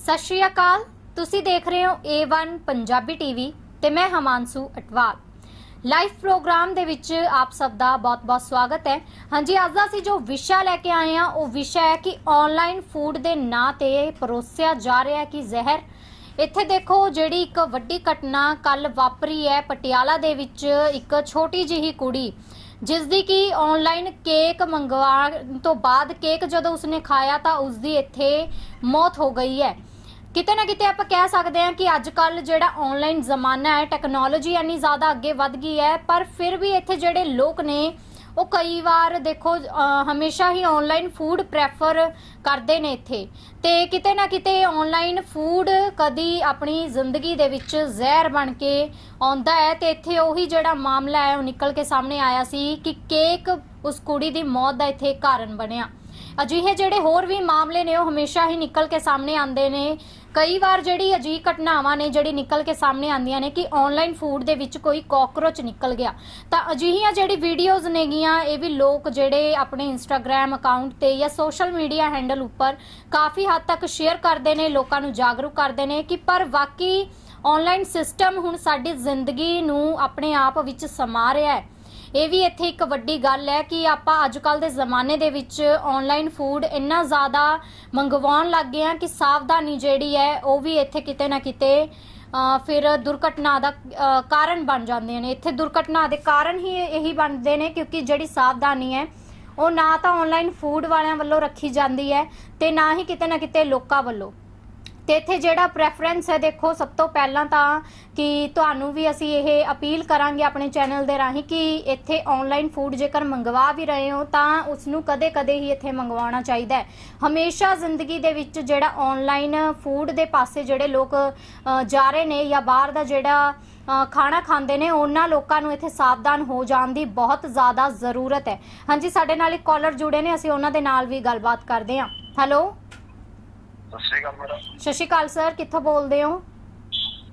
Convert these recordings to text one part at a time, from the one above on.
ਸਤਿ ਸ਼੍ਰੀ ਅਕਾਲ। ਤੁਸੀਂ ਦੇਖ ਰਹੇ ਹੋ A1 ਪੰਜਾਬੀ ਟੀਵੀ ਤੇ ਮੈਂ ਹਮਾਂਸੂ ਅਟਵਾਲ। ਲਾਈਵ ਪ੍ਰੋਗਰਾਮ ਦੇ ਵਿੱਚ ਆਪ ਸਭ ਦਾ ਬਹੁਤ-ਬਹੁਤ ਸਵਾਗਤ ਹੈ। ਹਾਂਜੀ, ਅੱਜ ਦਾ ਅਸੀਂ ਜੋ ਵਿਸ਼ਾ ਲੈ ਕੇ ਆਏ ਹਾਂ, ਉਹ ਵਿਸ਼ਾ ਹੈ ਕਿ ਆਨਲਾਈਨ ਫੂਡ ਦੇ ਨਾਂ ਤੇ ਪਰੋਸਿਆ ਜਾ ਰਿਹਾ ਹੈ ਕਿ ਜ਼ਹਿਰ। ਇੱਥੇ ਦੇਖੋ, ਜਿਹੜੀ ਇੱਕ ਵੱਡੀ ਘਟਨਾ ਕੱਲ ਵਾਪਰੀ ਹੈ, ਪਟਿਆਲਾ ਦੇ ਵਿੱਚ ਇੱਕ ਛੋਟੀ ਜਿਹੀ ਕੁੜੀ ਜਿਸ ਦੀ ਕਿ ਆਨਲਾਈਨ ਕੇਕ ਮੰਗਵਾਉਣ ਤੋਂ ਬਾਅਦ ਕੇਕ ਜਦੋਂ ਉਸਨੇ ਖਾਇਆ ਤਾਂ ਉਸ ਦੀ ਇੱਥੇ ਮੌਤ ਹੋ ਗਈ ਹੈ। ਕਿਤੇ ਨਾ ਕਿਤੇ ਆਪਾਂ ਕਹਿ ਸਕਦੇ ਹਾਂ ਕਿ ਅੱਜ ਕੱਲ ਜਿਹੜਾ ਆਨਲਾਈਨ ਜ਼ਮਾਨਾ ਹੈ ਟੈਕਨੋਲੋਜੀ ਇੰਨੀ ਜ਼ਿਆਦਾ ਅੱਗੇ ਵੱਧ ਗਈ ਹੈ, ਪਰ ਫਿਰ ਵੀ ਇੱਥੇ ਜਿਹੜੇ ਲੋਕ ਨੇ, ਉਹ ਕਈ ਵਾਰ ਦੇਖੋ ਹਮੇਸ਼ਾ ਹੀ ਆਨਲਾਈਨ ਫੂਡ ਪ੍ਰੈਫਰ ਕਰਦੇ ਨੇ ਇੱਥੇ। ਤੇ ਕਿਤੇ ਨਾ ਕਿਤੇ ਆਨਲਾਈਨ ਫੂਡ ਕਦੀ ਆਪਣੀ ਜ਼ਿੰਦਗੀ ਦੇ ਵਿੱਚ ਜ਼ਹਿਰ ਬਣ ਕੇ ਆਉਂਦਾ ਹੈ ਤੇ ਇੱਥੇ ਉਹੀ ਜਿਹੜਾ ਮਾਮਲਾ ਹੈ, ਉਹ ਨਿਕਲ ਕੇ ਸਾਹਮਣੇ ਆਇਆ ਸੀ ਕਿ ਕੇਕ ਉਸ ਕੁੜੀ ਦੀ ਮੌਤ ਦਾ ਇੱਥੇ ਕਾਰਨ ਬਣਿਆ। ਅਜਿਹੇ ਜਿਹੜੇ ਹੋਰ ਵੀ ਮਾਮਲੇ ਨੇ, ਉਹ ਹਮੇਸ਼ਾ ਹੀ ਨਿਕਲ ਕੇ ਸਾਹਮਣੇ ਆਉਂਦੇ ਨੇ। ਕਈ ਵਾਰ ਜਿਹੜੀ ਅਜਿਹੀ ਘਟਨਾਵਾਂ ਨੇ, ਜਿਹੜੀ ਨਿਕਲ ਕੇ ਸਾਹਮਣੇ ਆਉਂਦੀਆਂ ਨੇ ਕਿ ਆਨਲਾਈਨ ਫੂਡ ਦੇ ਵਿੱਚ ਕੋਈ ਕਾਕਰੋਚ ਨਿਕਲ ਗਿਆ। ਤਾਂ ਅਜਿਹੀਆਂ ਜਿਹੜੀ ਵੀਡੀਓਜ਼ ਨੇਗੀਆਂ, ਇਹ ਵੀ ਲੋਕ ਜਿਹੜੇ ਆਪਣੇ ਇੰਸਟਾਗ੍ਰam ਅਕਾਊਂਟ ਤੇ ਜਾਂ ਸੋਸ਼ਲ ਮੀਡੀਆ ਹੈਂਡਲ ਉੱਪਰ ਕਾਫੀ ਹੱਦ ਤੱਕ ਸ਼ੇਅਰ ਕਰਦੇ ਨੇ, ਲੋਕਾਂ ਨੂੰ ਜਾਗਰੂਕ ਕਰਦੇ ਨੇ ਕਿ ਪਰ ਵਾਕਈ ਆਨਲਾਈਨ ਸਿਸਟਮ ਹੁਣ ਸਾਡੀ ਜ਼ਿੰਦਗੀ ਨੂੰ ਆਪਣੇ ਆਪ ਵਿੱਚ ਸਮਾ ਰਿਹਾ ਹੈ। ਇਹ ਵੀ ਇੱਥੇ ਇੱਕ ਵੱਡੀ ਗੱਲ ਹੈ ਕਿ ਆਪਾਂ ਅੱਜ ਕੱਲ ਦੇ ਜ਼ਮਾਨੇ ਦੇ ਵਿੱਚ ਆਨਲਾਈਨ ਫੂਡ ਇੰਨਾ ਜ਼ਿਆਦਾ ਮੰਗਵਾਉਣ ਲੱਗ ਗਏ ਆ ਕਿ ਸਾਵਧਾਨੀ ਜਿਹੜੀ ਹੈ, ਉਹ ਵੀ ਇੱਥੇ ਕਿਤੇ ਨਾ ਕਿਤੇ ਫਿਰ ਦੁਰਘਟਨਾ ਦਾ ਕਾਰਨ ਬਣ ਜਾਂਦੇ ਨੇ। ਇੱਥੇ ਦੁਰਘਟਨਾ ਦੇ ਕਾਰਨ ਹੀ ਇਹੀ ਬਣਦੇ ਨੇ ਕਿਉਂਕਿ ਜਿਹੜੀ ਸਾਵਧਾਨੀ ਹੈ, ਉਹ ਨਾ ਤਾਂ ਆਨਲਾਈਨ ਫੂਡ ਵਾਲਿਆਂ ਵੱਲੋਂ ਰੱਖੀ ਜਾਂਦੀ ਹੈ ਤੇ ਨਾ ਹੀ ਕਿਤੇ ਨਾ ਕਿਤੇ ਲੋਕਾਂ ਵੱਲੋਂ। ਤੇ ਇੱਥੇ ਜਿਹੜਾ ਪ੍ਰੈਫਰੈਂਸ ਹੈ, ਦੇਖੋ, ਸਭ ਤੋਂ ਪਹਿਲਾਂ ਤਾਂ ਕਿ ਤੁਹਾਨੂੰ ਵੀ ਅਸੀਂ ਇਹ ਅਪੀਲ ਕਰਾਂਗੇ ਆਪਣੇ ਚੈਨਲ ਦੇ ਰਾਹੀਂ ਕਿ ਇੱਥੇ ਆਨਲਾਈਨ ਫੂਡ ਜੇਕਰ ਮੰਗਵਾ ਵੀ ਰਹੇ ਹੋ, ਤਾਂ ਉਸ ਨੂੰ ਕਦੇ-ਕਦੇ ਹੀ ਇੱਥੇ ਮੰਗਵਾਉਣਾ ਚਾਹੀਦਾ ਹੈ। ਹਮੇਸ਼ਾ ਜ਼ਿੰਦਗੀ ਦੇ ਵਿੱਚ ਜਿਹੜਾ ਆਨਲਾਈਨ ਫੂਡ ਦੇ ਪਾਸੇ ਜਿਹੜੇ ਲੋਕ ਜਾ ਰਹੇ ਨੇ ਜਾਂ ਬਾਹਰ ਦਾ ਜਿਹੜਾ ਖਾਣਾ ਖਾਂਦੇ ਨੇ, ਉਹਨਾਂ ਲੋਕਾਂ ਨੂੰ ਇੱਥੇ ਸਾਵਧਾਨ ਹੋ ਜਾਣ ਦੀ ਬਹੁਤ ਜ਼ਿਆਦਾ ਜ਼ਰੂਰਤ ਹੈ। ਹਾਂਜੀ, ਸਾਡੇ ਨਾਲ ਇੱਕ ਕਾਲਰ ਜੁੜੇ ਨੇ, ਅਸੀਂ ਉਹਨਾਂ ਦੇ ਨਾਲ ਵੀ ਗੱਲਬਾਤ ਕਰਦੇ ਹਾਂ। ਹੈਲੋ ਸਤਿ ਸ਼੍ਰੀ ਅਕਾਲ ਮੈਡਮ ਸਤਿ ਸ਼੍ਰੀ ਅਕਾਲ ਸਰ ਕਿੱਥੋਂ ਬੋਲਦੇ ਹੋ?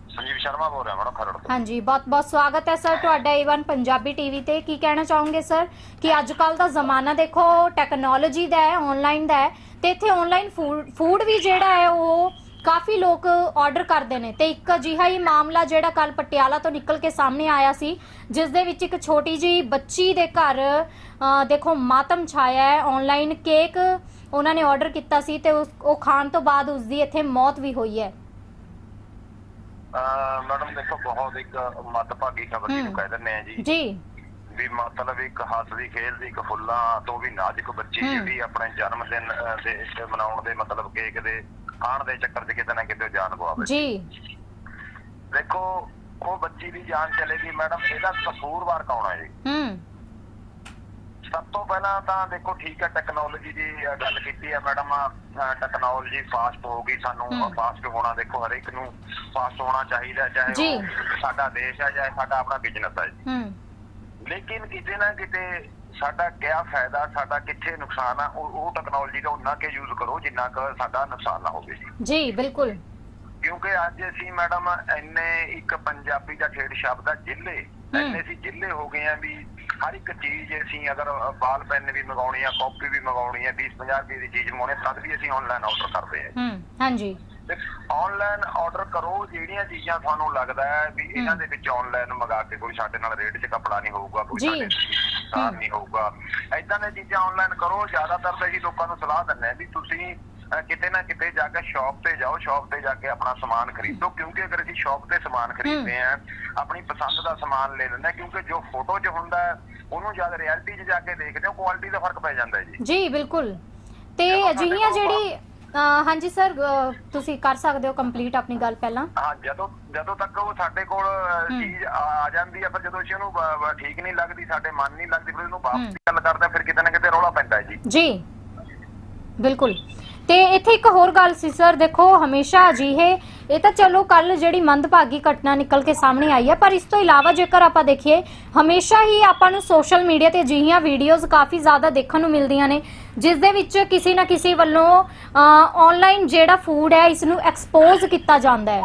ਸੰਜੀਵ ਸ਼ਰਮਾ ਬੋਲ ਰਿਹਾ ਮੈਡਮ ਖਰੜ ਤੋਂ। ਹਾਂਜੀ ਬਹੁਤ ਬਹੁਤ ਸਵਾਗਤ ਹੈ ਸਰ ਤੁਹਾਡਾ ਏਵਨ ਪੰਜਾਬੀ ਟੀਵੀ ਤੇ। ਕੀ ਕਹਿਣਾ ਚਾਹੋਗੇ ਸਰ ਕਿ ਅੱਜ ਕੱਲ ਦਾ ਜ਼ਮਾਨਾ ਦੇਖੋ ਟੈਕਨੋਲੋਜੀ ਦਾ ਹੈ ਆਨਲਾਈਨ ਦਾ ਹੈ। ਤੇ ਇੱਥੇ ਆਨਲਾਈਨ ਫੂਡ ਵੀ ਜਿਹੜਾ ਹੈ ਉਹ ਕਾਫੀ ਲੋਕ ਆਰਡਰ ਕਰਦੇ ਨੇ। ਤੇ ਇੱਕ ਅਜਿਹਾ ਹੀ ਮਾਮਲਾ ਜਿਹੜਾ ਕੱਲ ਪਟਿਆਲਾ ਤੋਂ ਨਿਕਲ ਕੇ ਸਾਹਮਣੇ ਆਇਆ ਸੀ ਜਿਸ ਦੇ ਵਿੱਚ ਇੱਕ ਛੋਟੀ ਜੀ ਬੱਚੀ ਦੇ ਘਰ ਦੇਖੋ ਮਾਤਮ ਛਾਇਆ ਹੈ ਆਨਲਾਈਨ ਕੇਕ ਉਹਨਾਂ ਨੇ ਆਰਡਰ ਕੀਤਾ ਸੀ ਤੇ ਉਸ- ਉਹ ਖਾਣ ਤੋਂ ਬਾਅਦ ਉਸ ਦੀ ਇੱਥੇ ਮੌਤ ਵੀ ਹੋਈ ਹੈ। ਅਹ ਮੈਡਮ ਦੇਖੋ ਬਹੁਤ ਇੱਕ ਮੱਦਭਾਗੀ ਖਬਰ ਜਿਹਨੂੰ। ਕਹਿ ਦਿੰਦੇ ਆ ਜੀ। ਜੀ। ਵੀ ਮਤਲਬ ਇੱਕ ਹੱਸਦੀ ਖੇਡਦੀ ਇੱਕ ਫੁੱਲਾਂ ਤੋਂ ਵੀ ਨਾਜ਼ੁਕ ਬੱਚੀ ਹਮ। ਜਿਹੜੀ ਆਪਣੇ ਜਨਮ ਦਿਨ ਅਹ, ਦੇ ਦੇ ਮਨਾਉਣ ਦੇ ਮਤਲਬ ਕੇਕ ਦੇ ਖਾਣ ਦੇ ਚੱਕਰ 'ਚ ਕਿਤੇ ਨਾ ਕਿਤੇ ਜਾਨ ਗਵਾਵੇ ਜੀ। ਦੇਖੋ ਉਹ ਬੱਚੀ ਦੀ ਜਾਨ ਚਲੇ ਗਈ ਮੈਡਮ ਇਹਦਾ ਕਸੂਰਵਾਰ ਕੌਣ ਹੈ ਜੀ? ਹੂੰ। ਸਭ ਤੋਂ ਪਹਿਲਾਂ ਤਾਂ ਦੇਖੋ ਠੀਕ ਹੈ ਟੈਕਨੋਲੋਜੀ ਦੀ ਗੱਲ ਕੀਤੀ ਹੈ ਮੈਡਮ ਟੈਕਨੋਲੋਜੀ ਫਾਸਟ ਹੋ ਗਈ ਸਾਨੂੰ। ਫਾਸਟ ਹੋਣਾ ਦੇਖੋ ਹਰ ਇੱਕ ਨੂੰ ਫਾਸਟ ਹੋਣਾ ਚਾਹੀਦਾ ਚਾਹੇ ਜੀ। ਉਹ ਸਾਡਾ ਦੇਸ਼ ਹੈ ਚਾਹੇ ਸਾਡਾ ਆਪਣਾ ਬਿਜ਼ਨਸ ਹੈ ਜੀ। ਲੇਕਿਨ ਕਿਤੇ ਨਾ ਕਿਤੇ ਸਾਡਾ ਕਿਆ ਫਾਇਦਾ ਸਾਡਾ ਕਿੱਥੇ ਨੁਕਸਾਨ ਆ ਉਹ ਟੈਕਨੋਲੋਜੀ ਦਾ ਉਨਾ ਕੇ ਯੂਜ਼ ਕਰੋ ਜਿੰਨਾ ਕੁ ਸਾਡਾ ਨੁਕਸਾਨ ਨਾ ਹੋਵੇ ਜੀ ਜੀ ਬਿਲਕੁਲ ਕਿਉਂਕਿ ਅੱਜ ਅਸੀਂ ਮੈਡਮ ਇੰਨੇ ਇੱਕ ਪੰਜਾਬੀ ਦਾ ਠੇਠ ਸ਼ਬਦ ਆ ਜ਼ਿਲ੍ਹੇ ਇੰਨੇ ਅਸੀਂ ਜ਼ਿਲ੍ਹੇ ਹੋ ਗਏ ਆ ਵੀ ਹਰ ਇੱਕ ਚੀਜ਼ ਅਸੀਂ ਅਗਰ ਬਾਲ ਪੈਨ ਵੀ ਮੰਗਾਉਣੀ ਆ ਕਾਪੀ ਵੀ ਮੰਗਾਉਣੀ ਆ 20 50 ਰੁਪਏ ਦੀ ਚੀਜ਼ ਮੰਗਾਉਣੀ ਆ, ਤਦ ਵੀ ਅਸੀਂ ਆਨਲਾਈਨ ਆਰਡਰ ਕਰਦੇ ਆ ਹੂੰ ਹਾਂਜੀ ਆਨਲਾਈਨ ਆਰਡਰ ਕਰੋ ਜਿਹੜੀਆਂ ਚੀਜ਼ਾਂ ਤੁਹਾਨੂੰ ਲੱਗਦਾ ਹੈ ਵੀ ਇਹਨਾਂ। ਦੇ ਵਿੱਚ ਆਨਲਾਈਨ ਮੰਗਾ ਕੇ ਕੋਈ ਸਾਡੇ ਨਾਲ ਰੇਟ 'ਚ ਕੱਪੜਾ ਨਹੀਂ ਹੋਊਗਾ ਕੋਈ ਜੀ। ਸਾਡੇ ਹਮ। ਨਹੀਂ ਹੋਊਗਾ ਐਦਾਂ ਦੀਆਂ ਚੀਜ਼ਾਂ ਆਨਲਾਈਨ ਕਰੋ ਜ਼ਿਆਦਾਤਰ ਤਾਂ ਅਸੀਂ ਲੋਕਾਂ ਨੂੰ ਸਲਾਹ ਦਿੰਦੇ ਹਾਂ ਵੀ ਤੁਸੀਂ ਕਿਤੇ ਨਾ ਕਿਤੇ ਜਾ ਕੇ ਸ਼ਾਪ ਤੇ ਜਾਓ ਸ਼ਾਪ ਤੇ ਜਾ ਕੇ ਆਪਣਾ ਸਮਾਨ ਖਰੀਦੋ ਕਿਉਂਕਿ ਅਗਰ ਅਸੀਂ ਸ਼ਾਪ ਤੇ ਸਮਾਨ ਖਰੀਦਦੇ ਆ ਆਪਣੀ ਪਸੰਦ ਦਾ ਸਮਾਨ ਲੈ ਲੈਂਦੇ ਕਿਉਂਕਿ ਜੋ ਫੋਟੋ 'ਚ ਹੁੰਦਾ ਹੈ, ਉਹਨੂੰ ਜਦ ਰਿਐਲਿਟੀ 'ਚ ਜਾ ਕੇ ਦੇਖਦੇ ਹੋ ਕੁਆਲਿਟੀ ਦਾ ਫ਼ਰਕ ਪੈ ਜਾਂਦਾ ਜੀ। ਜੀ ਬਿਲਕੁਲ। ਤੇ ਅਜਿਹੀਆਂ ਜਿਹੜੀ ਹਾਂਜੀ ਸਰ ਤੁਸੀਂ ਕਰ ਸਕਦੇ ਹੋ ਕੰਪਲੀਟ ਆਪਣੀ ਗੱਲ ਪਹਿਲਾਂ। ਹਾਂ ਜਦੋਂ ਜਦੋਂ ਤੱਕ ਉਹ ਸਾਡੇ ਕੋਲ। ਚੀਜ਼ ਆ ਜਾਂਦੀ ਹੈ ਪਰ ਜਦੋਂ ਅਸੀਂ ਉਹਨੂੰ ਠੀਕ ਨਹੀਂ ਲੱਗਦੀ ਸਾਡੇ ਮਨ ਨਹੀਂ ਲੱਗਦੀ ਫਿਰ ਉਹਨੂੰ ਵਾਪਸ ਗੱਲ ਕਰਦੇ ਫਿਰ ਕਿਤੇ ਨਾ ਕਿਤੇ ਰੌਲਾ ਪੈਂਦਾ ਹੈ ਜੀ। ਜੀ। ਬਿਲਕੁਲ। ਤੇ ਇੱਥੇ ਇੱਕ ਹੋਰ ਗੱਲ ਸੀ ਸਰ ਦੇਖੋ ਹਮੇਸ਼ਾ ਅਜਿਹੇ ਇਹ ਤਾਂ ਚਲੋ ਕੱਲ ਜਿਹੜੀ ਮੰਦਭਾਗੀ ਘਟਨਾ ਨਿਕਲ ਕੇ ਸਾਹਮਣੇ ਆਈ ਹੈ ਪਰ ਇਸ ਤੋਂ ਇਲਾਵਾ ਜੇਕਰ ਆਪਾਂ ਦੇਖੀਏ ਹਮੇਸ਼ਾ ਹੀ ਆਪਾਂ ਨੂੰ ਸੋਸ਼ਲ ਮੀਡੀਆ ਤੇ ਅਜਿਹੀਆਂ ਵੀਡੀਓਜ਼ ਕਾਫੀ ਜ਼ਿਆਦਾ ਦੇਖਣ ਨੂੰ ਮਿਲਦੀਆਂ ਨੇ ਜਿਸ ਦੇ ਵਿੱਚ ਕਿਸੇ ਨਾ ਕਿਸੇ ਵੱਲੋਂ ਆਨਲਾਈਨ ਜਿਹੜਾ ਫੂਡ ਹੈ ਇਸ ਨੂੰ ਐਕਸਪੋਜ਼ ਕੀਤਾ ਜਾਂਦਾ ਹੈ।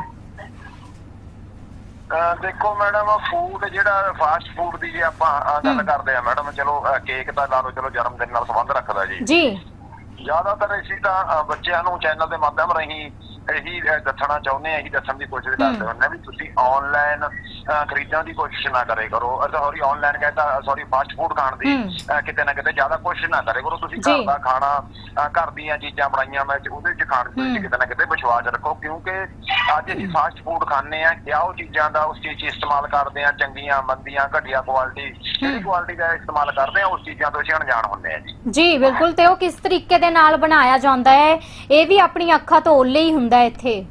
ਦੇਖੋ ਮੈਡਮ ਫੂਡ ਜਿਹੜਾ ਫਾਸਟ ਫੂਡ ਦੀ ਜੇ ਆਪਾਂ ਗੱਲ। ਕਰਦੇ ਆ ਮੈਡਮ ਚਲੋ ਕੇਕ ਤਾਂ ਲਾ ਲਓ ਚਲੋ ਜਨਮ ਦਿਨ ਨਾਲ ਸੰਬੰਧ ਰੱਖਦਾ ਜੀ। ਜੀ। ਜ਼ਿਆਦਾਤਰ ਅਸੀਂ ਤਾਂ ਬੱਚਿਆਂ ਨੂੰ ਚੈਨਲ ਦੇ ਮਾਧਿਅਮ ਰਾਹੀਂ ਇਹੀ ਦੱਸਣਾ ਚਾਹੁੰਦੇ ਆ ਇਹੀ ਦੱਸਣ ਦੀ ਕੋਸ਼ਿਸ਼ ਕਰਦੇ। ਹੁੰਦੇ ਵੀ ਤੁਸੀਂ ਆਨਲਾਈਨ ਖਰੀਦਣ ਦੀ ਕੋਸ਼ਿਸ਼ ਨਾ ਕਰੇ ਕਰੋ ਸੌਰੀ ਆਨਲਾਈਨ ਕਹਿੰਦਾ ਸੌਰੀ ਫਾਸਟ ਫੂਡ ਖਾਣ ਦੀ ਕਿਤੇ ਨਾ ਕਿਤੇ ਜ਼ਿਆਦਾ ਕੋਸ਼ਿਸ਼ ਨਾ ਕਰੇ ਕਰੋ ਤੁਸੀਂ। ਘਰ ਦਾ ਖਾਣਾ ਘਰ ਦੀਆਂ ਚੀਜ਼ਾਂ ਬਣਾਈਆਂ ਮੈਂ ਉਹਦੇ ਚ ਖਾਣ ਦੀ। ਕਿਤੇ ਨਾ ਕਿਤੇ ਵਿਸ਼ਵਾਸ ਰੱਖੋ ਕਿਉਂਕਿ ਅੱਜ ਅਸੀਂ ਫਾਸਟ ਫੂਡ ਖਾਂਦੇ ਆ ਕਿਆ ਉਹ ਚੀਜ਼ਾਂ ਦਾ ਉਸ ਚੀਜ਼ ਇਸਤੇਮਾਲ ਕਰਦੇ ਆ ਚੰਗੀਆਂ ਮੰਦੀਆਂ ਘਟੀਆ ਕੁਆਲਿਟੀ ਜਿਹੜੀ। ਕੁਆਲਿਟੀ ਦਾ ਇਸਤੇਮਾਲ ਕਰਦੇ ਆ ਉਸ ਚੀਜ਼ਾਂ ਤੋਂ ਅਸੀਂ ਅਣਜਾਣ ਹੁੰਦੇ ਆ ਜੀ ਜੀ ਬਿਲਕੁਲ ਤੇ ਉਹ ਕਿਸ ਤਰੀਕੇ ਦੇ ਨਾਲ ਬਣਾਇਆ ਜਾਂਦਾ ਹੈ ਇਹ ਵੀ ਆਪਣੀ ਅੱਖਾਂ ਤੋਂ ਓਲੇ ਹੀ ਹੁੰਦਾ ਹੈ ਇੱਥੇ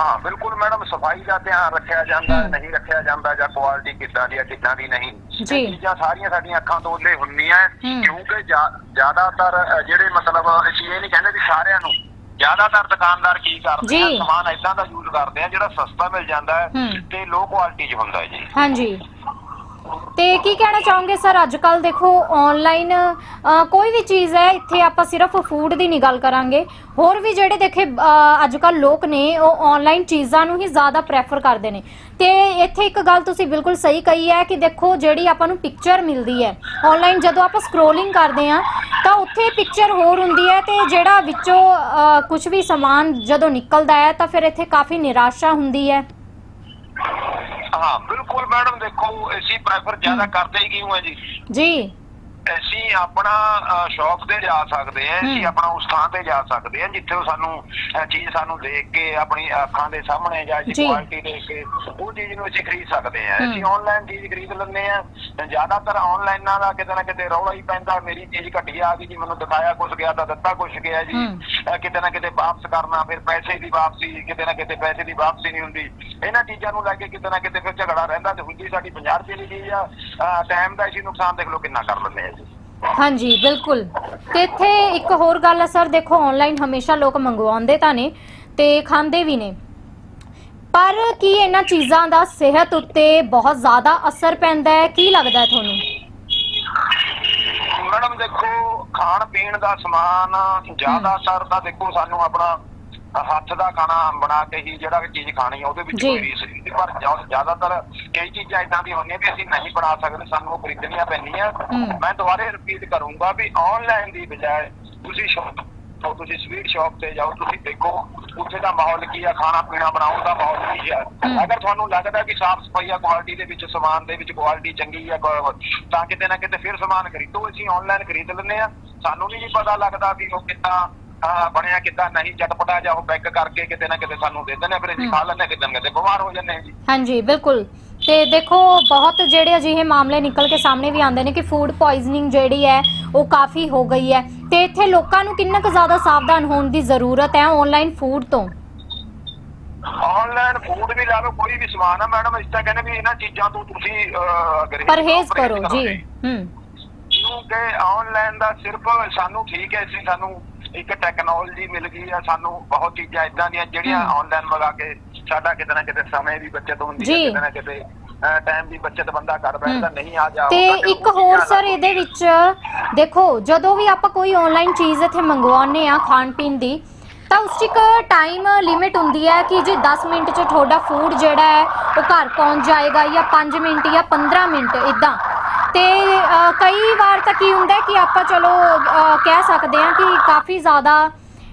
ਹਾਂ ਬਿਲਕੁਲ ਮੈਡਮ ਸਫ਼ਾਈ ਦਾ ਧਿਆਨ ਰੱਖਿਆ ਜਾਂਦਾ ਹੈ। ਨਹੀਂ ਰੱਖਿਆ ਜਾਂਦਾ ਜਾਂ ਕੁਆਲਿਟੀ ਕਿੱਦਾਂ ਦੀ ਹੈ ਕਿੱਦਾਂ ਦੀ ਨਹੀਂ ਇਹ ਜੀ। ਚੀਜ਼ਾਂ ਸਾਰੀਆਂ ਸਾਡੀਆਂ ਅੱਖਾਂ ਤੋਂ ਉੱਲੇ ਹੁੰਦੀਆਂ ਹੈ। ਕਿਉਂਕਿ ਜ਼ਿਆ- ਜ਼ਿਆਦਾਤਰ ਅ, ਜਿਹੜੇ ਮਤਲਬ ਅਸੀਂ ਇਹ ਨਹੀਂ ਕਹਿੰਦੇ ਵੀ ਸਾਰਿਆਂ ਨੂੰ ਜ਼ਿਆਦਾਤਰ ਦੁਕਾਨਦਾਰ ਕੀ ਕਰਦੇ ਆ। ਸਮਾਨ ਇਦਾਂ ਦਾ ਯੂਜ਼ ਕਰਦੇ ਆ ਜਿਹੜਾ ਸਸਤਾ ਮਿਲ ਜਾਂਦਾ ਹੈ। ਤੇ ਲੋ ਕੁਆਲਿਟੀ 'ਚ ਹੁੰਦਾ ਹੈ ਜੀ ਹਾਂਜੀ ਤੇ ਕੀ ਕਹਿਣਾ ਚਾਹੋਗੇ ਸਰ? ਅੱਜ ਕੱਲ ਦੇਖੋ ਆਨਲਾਈਨ ਕੋਈ ਵੀ ਚੀਜ਼ ਹੈ, ਇੱਥੇ ਆਪਾਂ ਸਿਰਫ ਫੂਡ ਦੀ ਨਹੀਂ ਗੱਲ ਕਰਾਂਗੇ। ਹੋਰ ਵੀ ਜਿਹੜੇ ਦੇਖੇ ਅੱਜ ਕੱਲ ਲੋਕ ਨੇ, ਉਹ ਆਨਲਾਈਨ ਚੀਜ਼ਾਂ ਨੂੰ ਹੀ ਜ਼ਿਆਦਾ ਪ੍ਰੈਫਰ ਕਰਦੇ ਨੇ। ਤੇ ਇੱਥੇ ਇੱਕ ਗੱਲ ਤੁਸੀਂ ਬਿਲਕੁਲ ਸਹੀ ਕਹੀ ਹੈ ਕਿ ਦੇਖੋ, ਜਿਹੜੀ ਆਪਾਂ ਨੂੰ ਪਿਕਚਰ ਮਿਲਦੀ ਹੈ ਆਨਲਾਈਨ ਜਦੋਂ ਆਪਾਂ ਸਕਰੋਲਿੰਗ ਕਰਦੇ ਆ ਤਾਂ ਉੱਥੇ ਪਿਕਚਰ ਹੋਰ ਹੁੰਦੀ ਹੈ ਤੇ ਜਿਹੜਾ ਵਿੱਚੋਂ ਕੁਝ ਵੀ ਸਮਾਨ ਜਦੋਂ ਨਿਕਲਦਾ ਹੈ, ਤਾਂ ਫਿਰ ਇੱਥੇ ਕਾਫੀ ਨਿਰਾਸ਼ਾ ਹੁੰਦੀ ਹੈ। ਹਾਂ ਬਿਲਕੁਲ ਮੈਡਮ ਦੇਖੋ ਅਸੀਂ ਪ੍ਰੈਫਰ ਜ਼ਿਆਦਾ ਕਰਦੇ ਹੀ ਕਿਉਂ ਹੈ ਜੀ? ਜੀ। ਅਸੀਂ ਆਪਣਾ ਸ਼ੌਪ ਤੇ ਜਾ ਸਕਦੇ ਹਾਂ ਅਸੀਂ। ਆਪਣਾ ਉਸ ਥਾਂ ਤੇ ਜਾ ਸਕਦੇ ਹਾਂ ਜਿੱਥੇ ਉਹ ਸਾਨੂੰ ਚੀਜ਼ ਸਾਨੂੰ ਦੇਖ ਕੇ ਆਪਣੀ ਅੱਖਾਂ ਦੇ ਸਾਹਮਣੇ ਜਾਂ ਜੀ। ਕੁਆਲਿਟੀ ਦੇਖ ਕੇ ਉਹ ਚੀਜ਼ ਨੂੰ ਅਸੀਂ ਖਰੀਦ ਸਕਦੇ ਹਾਂ। ਅਸੀਂ ਆਨਲਾਈਨ ਚੀਜ਼ ਖਰੀਦ ਲੈਂਦੇ ਹਾਂ ਤੇ ਜ਼ਿਆਦਾਤਰ ਆਨਲਾਈਨਾਂ ਦਾ ਕਿਤੇ ਨਾ ਕਿਤੇ ਰੌਲਾ ਹੀ ਪੈਂਦਾ ਮੇਰੀ ਚੀਜ਼ ਘਟੀਆ ਆ ਗਈ ਜੀ ਮੈਨੂੰ ਦਿਖਾਇਆ ਕੁਝ ਗਿਆ ਤਾਂ ਦਿੱਤਾ ਕੁਝ ਗਿਆ ਜੀ ਕਿਤੇ ਨਾ ਕਿਤੇ ਵਾਪਸ ਕਰਨਾ ਫਿਰ ਪੈਸੇ ਦੀ ਵਾਪਸੀ ਕਿਤੇ ਨਾ ਕਿਤੇ ਪੈਸੇ ਦੀ ਵਾਪਸੀ ਨਹੀਂ ਹੁੰਦੀ ਇਹਨਾਂ ਚੀਜ਼ਾਂ ਨੂੰ ਲੈ ਕੇ ਕਿਤੇ ਨਾ ਕਿਤੇ ਫਿਰ ਝਗੜਾ ਰਹਿੰਦਾ ਤੇ ਹੁੰਦੀ ਸਾਡੀ 50 ਰੁਪਏ ਦੀ ਚੀਜ਼ ਆ ਟਾਈਮ ਦਾ ਅਸੀਂ ਨੁਕਸਾਨ ਦੇਖ ਲਓ ਕਿੰਨਾ ਕਰ ਲੈਂਦੇ ਆ ਹਾਂਜੀ ਬਿਲਕੁਲ। ਤੇ ਇੱਥੇ ਇੱਕ ਹੋਰ ਗੱਲ ਹੈ ਸਰ ਦੇਖੋ ਆਨਲਾਈਨ ਹਮੇਸ਼ਾ ਲੋਕ ਮੰਗਵਾਉਂਦੇ ਤਾਂ ਨੇ ਤੇ ਖਾਂਦੇ ਵੀ ਨੇ। ਪਰ ਕੀ ਇਹਨਾਂ ਚੀਜ਼ਾਂ ਦਾ ਸਿਹਤ ਉੱਤੇ ਬਹੁਤ ਜ਼ਿਆਦਾ ਅਸਰ ਪੈਂਦਾ ਹੈ? ਕੀ ਲੱਗਦਾ ਹੈ ਤੁਹਾਨੂੰ? ਮੈਡਮ ਦੇਖੋ ਖਾਣ ਪੀਣ ਦਾ ਸਮਾਨ ਜ਼ਿਆਦਾਤਰ ਤਾਂ ਦੇਖੋ ਸਾਨੂੰ ਆਪਣਾ ਹੱਥ ਦਾ ਖਾਣਾ ਬਣਾ ਕੇ ਹੀ ਜਿਹੜਾ ਵੀ ਚੀਜ਼ ਖਾਣੀ ਆ ਉਹਦੇ ਵਿੱਚ ਜੀ। ਕੋਈ ਰੀਸ ਨਹੀਂ ਪਰ ਜ਼ਿਆ- ਜ਼ਿਆਦਾਤਰ ਕਈ ਚੀਜ਼ਾਂ ਇਦਾਂ ਦੀਆਂ ਹੁੰਦੀਆਂ ਵੀ ਅਸੀਂ ਨਹੀਂ ਬਣਾ ਸਕਦੇ ਸਾਨੂੰ ਉਹ ਖਰੀਦਣੀਆਂ ਪੈਂਦੀਆਂ। ਮੈਂ ਦੁਬਾਰੇ ਰਿਪੀਟ ਕਰੂੰਗਾ ਵੀ ਆਨਲਾਈਨ ਦੀ ਬਜਾਏ ਤੁਸੀਂ ਸ਼ੌਪ ਤੋਂ ਤੁਸੀਂ ਸਵੀਟ ਸ਼ਾਪ ਤੇ ਜਾਓ ਤੁਸੀਂ ਦੇਖੋ ਉੱਥੇ ਦਾ ਮਾਹੌਲ ਕੀ ਆ ਖਾਣਾ ਪੀਣਾ ਬਣਾਉਣ ਦਾ ਮਾਹੌਲ ਕੀ ਆ। ਅਗਰ ਤੁਹਾਨੂੰ ਲੱਗਦਾ ਕਿ ਸਾਫ਼ ਸਫ਼ਾਈ ਆ ਕੁਆਲਿਟੀ ਦੇ ਵਿੱਚ ਸਮਾਨ ਦੇ ਵਿੱਚ ਕੁਆਲਿਟੀ ਚੰਗੀ ਆ ਤਾਂ ਕਿਤੇ ਨਾ ਕਿਤੇ ਫਿਰ ਸਮਾਨ ਖਰੀਦੋ ਅਸੀਂ ਆਨਲਾਈਨ ਖਰੀਦ ਲੈਂਦੇ ਆ ਸਾਨੂੰ ਨਹੀਂ ਪਤਾ ਲੱਗਦਾ ਵੀ ਉਹ ਕਿੱਦਾਂ ਅਹ, ਬਣਿਆ ਕਿੱਦਾਂ ਨਹੀਂ ਚਟਪਟਾ ਜਾਂ ਉਹ ਪੈਕ ਕਰਕੇ ਕਿਤੇ ਨਾ ਕਿਤੇ ਸਾਨੂੰ ਦੇ ਦਿੰਦੇ ਆ, ਫਿਰ ਅਸੀਂ। ਖਾ ਲੈਂਦੇ ਕਿਤੇ ਨਾ ਕਿਤੇ ਬਿਮਾਰ ਹੋ ਜਾਂਦੇ ਆ ਜੀ। ਹਾਂਜੀ ਬਿਲਕੁਲ। ਤੇ ਦੇਖੋ ਬਹੁਤ ਜਿਹੜੇ ਅਜਿਹੇ ਮਾਮਲੇ ਨਿਕਲ ਕੇ ਸਾਹਮਣੇ ਵੀ ਆਉਂਦੇ ਨੇ ਕਿ ਫੂਡ ਪੋਇਜ਼ਨਿੰਗ ਜਿਹੜੀ ਹੈ ਉਹ ਕਾਫੀ ਹੋ ਗਈ ਹੈ। ਤੇ ਇੱਥੇ ਲੋਕਾਂ ਨੂੰ ਕਿੰਨਾ ਕੁ ਜ਼ਿਆਦਾ ਸਾਵਧਾਨ ਹੋਣ ਦੀ ਜ਼ਰੂਰਤ ਹੈ ਆਨਲਾਈਨ ਫੂਡ ਤੋਂ? ਆਨਲਾਈਨ ਫੂਡ ਵੀ ਲਾ ਲਓ ਕੋਈ ਵੀ ਸਮਾਨ ਆ ਮੈਡਮ ਇਸ ਤਾਂ ਕਹਿੰਦੇ ਵੀ ਇਹਨਾਂ ਚੀਜ਼ਾਂ ਤੋਂ ਤੁਸੀਂ ਅਹ, ਗਰੇਜ ਪਰਹੇਜ਼ ਕਰੋ ਜੀ। ਹੂੰ। ਕਿਉਂਕਿ ਆਨਲਾਈਨ ਦਾ ਸਿਰਫ ਸਾਨੂੰ ਠੀਕ ਹੈ ਸੀ ਸਾਨੂੰ ਇੱਕ ਟੈਕਨੋਲੋਜੀ ਮਿਲ ਗਈ ਆ ਸਾਨੂੰ ਬਹੁਤ ਚੀਜ਼ਾਂ ਇਦਾਂ ਦੀਆਂ ਜਿਹੜੀਆਂ। ਆਨਲਾਈਨ ਮੰਗਾ ਕੇ ਸਾਡਾ ਕਿਤੇ ਨਾ ਕਿਤੇ ਸਮੇਂ ਦੀ ਬਚਤ ਹੁੰਦੀ। ਹੈ ਕਿਤੇ ਨਾ ਕਿਤੇ ਟਾਈਮ ਦੀ ਬਚਤ ਬੰਦਾ ਕਰ ਬੈਠਦਾ। ਨਹੀਂ ਆ ਜਾ ਤੇ ਇੱਕ ਹੋਰ ਸਰ ਇਹਦੇ ਵਿੱਚ ਦੇਖੋ ਜਦੋਂ ਵੀ ਆਪਾਂ ਕੋਈ ਆਨਲਾਈਨ ਚੀਜ਼ ਇੱਥੇ ਮੰਗਵਾਉਂਦੇ ਆ ਖਾਣ ਪੀਣ ਦੀ ਤਾਂ ਉਸ 'ਚ ਇੱਕ ਟਾਈਮ ਲਿਮਿਟ ਹੁੰਦੀ ਹੈ ਕਿ ਜੀ 10 ਮਿੰਟ 'ਚ ਤੁਹਾਡਾ ਫੂਡ ਜਿਹੜਾ ਹੈ ਉਹ ਘਰ ਪਹੁੰਚ ਜਾਏਗਾ ਜਾਂ 5 ਮਿੰਟ ਜਾਂ 15 ਮਿੰਟ ਇਦਾਂ ਤੇ ਕਈ ਵਾਰ ਤਾਂ ਕੀ ਹੁੰਦਾ ਕਿ ਆਪਾਂ ਚਲੋ ਕਹਿ ਸਕਦੇ ਹਾਂ ਕਿ ਕਾਫੀ ਜ਼ਿਆਦਾ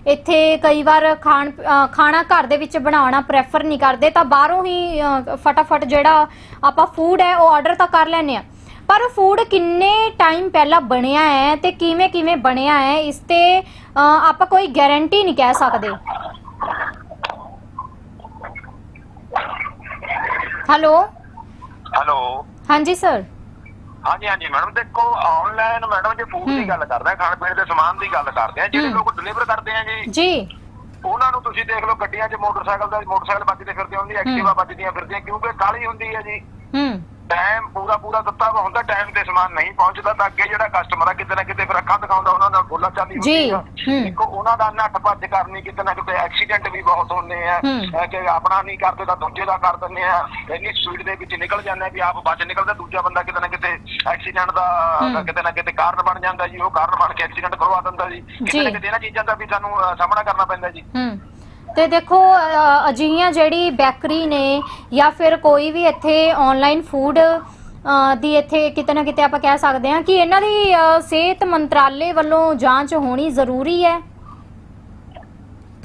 ਇੱਥੇ ਕਈ ਵਾਰ ਖਾਣ ਖਾਣਾ ਘਰ ਦੇ ਵਿੱਚ ਬਣਾਉਣਾ ਪ੍ਰੈਫਰ ਨਹੀਂ ਕਰਦੇ ਤਾਂ ਬਾਹਰੋਂ ਹੀ ਫਟਾਫਟ ਜਿਹੜਾ ਆਪਾਂ ਫੂਡ ਹੈ ਉਹ ਆਰਡਰ ਤਾਂ ਕਰ ਲੈਂਦੇ ਆ ਪਰ ਫੂਡ ਕਿੰਨੇ ਟਾਈਮ ਪਹਿਲਾਂ ਬਣਿਆ ਹੈ ਤੇ ਕਿਵੇਂ ਕਿਵੇਂ ਬਣਿਆ ਹੈ ਇਸ ਤੇ ਆਪਾਂ ਕੋਈ ਗਾਰੰਟੀ ਨਹੀਂ ਕਹਿ ਸਕਦੇ। ਹੈਲੋ ਹੈਲੋ ਹਾਂਜੀ ਸਰ ਹਾਂਜੀ ਹਾਂਜੀ ਮੈਡਮ ਦੇਖੋ ਆਨਲਾਈਨ ਮੈਡਮ ਜੇ ਫੂਡ। ਦੀ ਗੱਲ ਕਰਦੇ ਆ ਖਾਣ ਪੀਣ ਦੇ ਸਮਾਨ ਦੀ ਗੱਲ ਕਰਦੇ ਆ ਜਿਹੜੇ। ਲੋਕ ਡਿਲੀਵਰ ਕਰਦੇ ਆ ਜੀ ਜੀ ਉਹਨਾਂ ਨੂੰ ਤੁਸੀਂ ਦੇਖ ਲਓ ਗੱਡੀਆਂ 'ਚ ਮੋਟਰਸਾਈਕਲ ਦਾ ਮੋਟਰਸਾਈਕਲ ਵੱਜਦੇ ਫਿਰਦੇ ਹੁੰਦੀ ਐਕਟਿਵਾ ਵੱਜਦੀਆਂ ਫਿਰਦੀਆਂ ਕਿਉਂਕਿ ਕਾਲੀ ਹੁੰਦੀ ਹੈ ਜੀ ਹੂੰ। ਟਾਈਮ ਪੂਰਾ ਪੂਰਾ ਦਿੱਤਾ ਵਾ ਹੁੰਦਾ ਟਾਈਮ ਤੇ ਸਮਾਨ ਨਹੀਂ ਪਹੁੰਚਦਾ ਤਾਂ ਅੱਗੇ ਜਿਹੜਾ ਕਸਟਮਰ ਆ ਕਿਤੇ ਨਾ ਕਿਤੇ ਫਿਰ ਅੱਖਾਂ ਦਿਖਾਉਂਦਾ ਉਹਨਾਂ ਨਾਲ ਬੋਲਾ ਚਾਲੀ ਹੁੰਦੀ ਆ। ਦੇਖੋ ਉਹਨਾਂ ਦਾ ਨੱਠ ਭੱਜ ਕਰਨੀ ਕਿਤੇ ਨਾ ਕਿਤੇ ਐਕਸੀਡੈਂਟ ਵੀ ਬਹੁਤ ਹੁੰਦੇ ਆ। ਕਿ ਆਪਣਾ ਨਹੀਂ ਕਰਦੇ ਤਾਂ ਦੂਜੇ ਦਾ ਕਰ ਦਿੰਦੇ ਆ। ਇੰਨੀ ਸਪੀਡ ਦੇ ਵਿੱਚ ਨਿਕਲ ਜਾਂਦੇ ਆ ਵੀ ਆਪ ਬਚ ਨਿਕਲਦਾ ਦੂਜਾ ਬੰਦਾ ਕਿਤੇ ਨਾ ਕਿਤੇ ਐਕਸੀਡੈਂਟ ਦਾ। ਕਿਤੇ ਨਾ ਕਿਤੇ ਕਾਰਨ ਬਣ ਜਾਂਦਾ ਜੀ ਉਹ ਕਾਰਨ ਬਣ ਕੇ ਐਕਸੀਡੈਂਟ ਕਰਵਾ ਦਿੰਦਾ ਜੀ। ਕਿਤੇ। ਨਾ ਕਿਤੇ ਇਹਨਾਂ ਚੀਜ਼ਾਂ ਦਾ ਵੀ ਸਾਨੂੰ ਸਾਹਮਣਾ ਕਰਨਾ ਪੈਂਦਾ ਜੀ। ਹੂੰ। ਤੇ ਦੇਖੋ ਅਜਿਹੀਆਂ ਜਿਹੜੀ ਬੇਕਰੀ ਨੇ ਜਾਂ ਫਿਰ ਕੋਈ ਵੀ ਇੱਥੇ ਆਨਲਾਈਨ ਫੂਡ ਦੀ ਇੱਥੇ ਕਿਤੇ ਨਾ ਕਿਤੇ ਆਪਾਂ ਕਹਿ ਸਕਦੇ ਹਾਂ ਕਿ ਇਹਨਾਂ ਦੀ ਸਿਹਤ ਮੰਤਰਾਲੇ ਵੱਲੋਂ ਜਾਂਚ ਹੋਣੀ ਜ਼ਰੂਰੀ ਹੈ।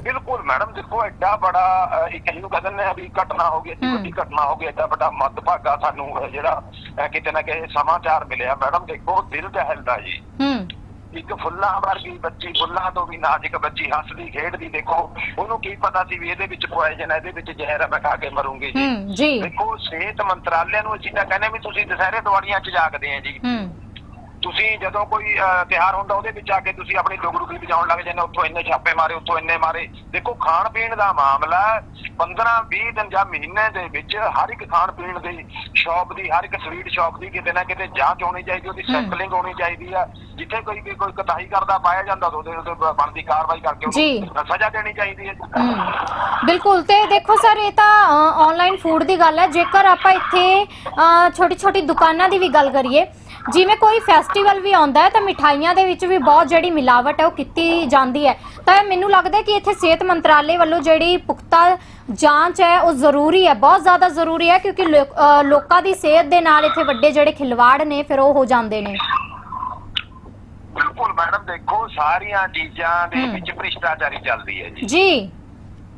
ਬਿਲਕੁਲ ਮੈਡਮ ਦੇਖੋ ਐਡਾ ਬੜਾ ਇੱਕ ਇਹਨੂੰ ਕਹਿੰਦੇ ਨੇ ਵੀ ਘਟਨਾ ਹੋ ਗਈ ਹਮ। ਵੱਡੀ ਘਟਨਾ ਹੋ ਗਈ ਐਡਾ ਵੱਡਾ ਮੱਦਭਾਗਾ ਸਾਨੂੰ ਜਿਹੜਾ ਕਿਤੇ ਨਾ ਕਿਤੇ ਸਮਾਚਾਰ ਮਿਲਿਆ। ਮੈਡਮ ਦੇਖੋ ਦਿਲ ਦਹਿਲਦਾ ਜੀ। ਹੂੰ। ਇੱਕ ਫੁੱਲਾਂ ਵਰਗੀ ਬੱਚੀ ਫੁੱਲਾਂ ਤੋਂ ਵੀ ਨਾਜ਼ੁਕ ਬੱਚੀ ਹੱਸਦੀ ਖੇਡਦੀ ਦੇਖੋ ਉਹਨੂੰ ਕੀ ਪਤਾ ਸੀ ਵੀ ਇਹਦੇ ਵਿੱਚ ਪੋਇਜ਼ਨ ਹੈ ਇਹਦੇ ਵਿੱਚ ਜ਼ਹਿਰ ਹੈ ਮੈਂ ਖਾ ਕੇ ਮਰੂੰਗੀ ਜੀ। ਦੇਖੋ ਸਿਹਤ ਮੰਤਰਾਲੇ ਨੂੰ ਅਸੀਂ ਤਾਂ ਕਹਿੰਦੇ ਵੀ ਤੁਸੀਂ ਦੁਸਹਿਰੇ ਦਿਵਾਲੀਆਂ 'ਚ ਜਾਗਦੇ ਆ ਜੀ। ਹੂੰ20 ਜਦੋਂ ਕੋਈ ਤਿਉਹਾਰ ਹੁੰਦਾ ਉਹਦੇ ਵਿੱਚ ਆ ਕੇ ਤੁਸੀਂ ਆਪਣੀ ਡੁਗਡੁਗੀ ਵਜਾਉਣ ਲੱਗ ਜਾਂਦੇ ਉੱਥੋਂ ਇੰਨੇ ਛਾਪੇ ਮਾਰੇ ਉੱਥੋਂ ਇੰਨੇ ਮਾਰੇ। ਦੇਖੋ ਖਾਣ ਪੀਣ ਦਾ ਮਾਮਲਾ 15 20 ਦਿਨ ਜਾਂ ਮਹੀਨੇ ਦੇ ਵਿੱਚ ਹਰ ਇੱਕ ਖਾਣ ਪੀਣ ਦੀ ਸ਼ਾਪ ਦੀ ਹਰ ਇੱਕ ਸਵੀਟ ਸ਼ਾਪ ਦੀ ਕਿਤੇ ਨਾ ਕਿਤੇ ਜਾਂਚ ਹੋਣੀ ਚਾਹੀਦੀ ਉਹਦੀ। ਸੈਂਪਲਿੰਗ ਹੋਣੀ ਚਾਹੀਦੀ ਆ। ਜਿੱਥੇ ਕੋਈ ਵੀ ਕੋਈ ਕਤਾਈ ਕਰਦਾ ਪਾਇਆ ਜਾਂਦਾ ਉਹਦੇ ਉਹਦੇ ਬਣਦੀ ਕਾਰਵਾਈ ਕਰਕੇ। ਉਹਨੂੰ ਸਜ਼ਾ ਦੇਣੀ ਚਾਹੀਦੀ ਹੈ। ਬਿਲਕੁਲ ਤੇ ਦੇਖੋ ਸਰ ਇਹ ਤਾਂ ਆਨਲਾਈਨ ਫੂਡ ਦੀ ਗੱਲ ਹੈ। ਜੇਕਰ ਆਪਾਂ ਇੱਥੇ ਛੋਟੀ ਛੋਟੀ ਦੁਕਾਨਾਂ ਦੀ ਵੀ ਗੱਲ ਕਰੀਏ ਜਿਵੇਂ ਕੋਈ ਫੈਸਟੀਵਲ ਵੀ ਆਉਂਦਾ ਹੈ ਤਾਂ ਮਿਠਾਈਆਂ ਦੇ ਵਿੱਚ ਵੀ ਬਹੁਤ ਜਿਹੜੀ ਮਿਲਾਵਟ ਹੈ ਉਹ ਕੀਤੀ ਜਾਂਦੀ ਹੈ ਤਾਂ ਮੈਨੂੰ ਲੱਗਦਾ ਕਿ ਇੱਥੇ ਸਿਹਤ ਮੰਤਰਾਲੇ ਵੱਲੋਂ ਜਿਹੜੀ ਪੁਖਤਾ ਜਾਂਚ ਹੈ ਉਹ ਜ਼ਰੂਰੀ ਹੈ ਬਹੁਤ ਜ਼ਿਆਦਾ ਜ਼ਰੂਰੀ ਹੈ ਕਿਉਂਕਿ ਲੋਕ- ਦੀ ਸਿਹਤ ਦੇ ਨਾਲ ਇੱਥੇ ਵੱਡੇ ਜਿਹੜੇ ਖਿਲਵਾੜ ਨੇ ਫਿਰ ਉਹ ਹੋ ਜਾਂਦੇ ਨੇ ਬਿਲਕੁਲ ਮੈਡਮ ਦੇਖੋ ਸਾਰੀਆਂ ਚੀਜ਼ਾਂ ਦੇ। ਵਿੱਚ ਭ੍ਰਿਸ਼ਟਾਚਾਰੀ ਚੱਲਦੀ ਹੈ ਜੀ ਜੀ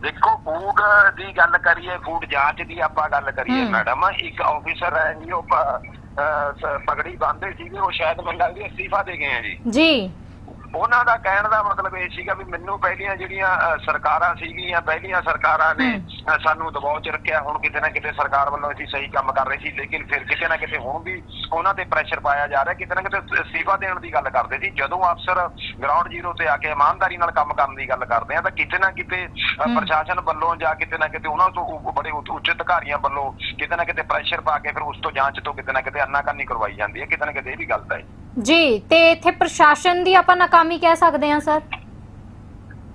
ਦੇਖੋ ਫੂਡ ਦੀ ਗੱਲ ਕਰੀਏ ਫੂਡ ਜਾਂਚ ਦੀ ਆਪਾਂ ਗੱਲ ਕਰੀਏ। ਮੈਡਮ ਇੱਕ ਆਫੀਸਰ ਹੈ ਜੀ ਉਹ ਪਗੜੀ ਬੰਨ੍ਹਦੇ ਸੀਗੇ ਉਹ ਸ਼ਾਇਦ ਮੈਨੂੰ ਲੱਗਦੀ ਅਸਤੀਫਾ ਦੇ ਗਏ ਆ ਜੀ। ਜੀ। ਉਹਨਾਂ ਦਾ ਕਹਿਣ ਦਾ ਮਤਲਬ ਇਹ ਸੀਗਾ ਵੀ ਮੈਨੂੰ ਪਹਿਲੀਆਂ ਜਿਹੜੀਆਂ ਸਰਕਾਰਾਂ ਸੀਗੀਆਂ ਪਹਿਲੀਆਂ ਸਰਕਾਰਾਂ ਨੇ ਸਾਨੂੰ ਦਬਾਅ 'ਚ ਰੱਖਿਆ। ਹੁਣ ਕਿਤੇ ਨਾ ਕਿਤੇ ਸਰਕਾਰ ਵੱਲੋਂ ਅਸੀਂ ਸਹੀ ਕੰਮ ਕਰ ਰਹੇ ਸੀ ਲੇਕਿਨ ਫਿਰ ਕਿਤੇ ਨਾ ਕਿਤੇ ਹੁਣ ਵੀ ਉਹਨਾਂ ਤੇ ਪ੍ਰੈਸ਼ਰ ਪਾਇਆ ਜਾ ਰਿਹਾ। ਕਿਤੇ ਨਾ ਕਿਤੇ ਅਸਤੀਫਾ ਦੇਣ ਦੀ ਗੱਲ ਕਰਦੇ ਸੀ। ਜਦੋਂ ਅਫਸਰ ਗਰਾਊਂਡ ਜ਼ੀਰੋ ਤੇ ਆ ਕੇ ਇਮਾਨਦਾਰੀ ਨਾਲ ਕੰਮ ਕਰਨ ਦੀ ਗੱਲ ਕਰਦੇ ਆ ਤਾਂ ਕਿਤੇ ਨਾ ਕਿਤੇ। ਪ੍ਰਸ਼ਾਸਨ ਵੱਲੋਂ ਜਾਂ ਕਿਤੇ ਨਾ ਕਿਤੇ ਉਹਨਾਂ ਤੋਂ ਬੜੇ ਉੱਚ ਉੱਚ ਅਧਿਕਾਰੀਆਂ ਵੱਲੋਂ ਕਿਤੇ ਨਾ ਕਿਤੇ ਪ੍ਰੈਸ਼ਰ ਪਾ ਕੇ ਫਿਰ ਉਸ ਤੋਂ ਜਾਂਚ ਤੋਂ ਕਿਤੇ ਨਾ ਕਿਤੇ ਅੰਨਾਕਾਨੀ ਕਰਵਾਈ ਜਾਂਦੀ ਹੈ। ਕਿਤੇ ਨਾ ਕਿਤੇ ਇਹ ਵੀ ਗਲਤ ਹੈ। ਜੀ ਤੇ ਇੱਥੇ ਪ੍ਰਸ਼ਾਸਨ ਦੀ ਆਪਾਂ ਨਾਕਾਮੀ ਕਹਿ ਸਕਦੇ ਹਾਂ ਸਰ?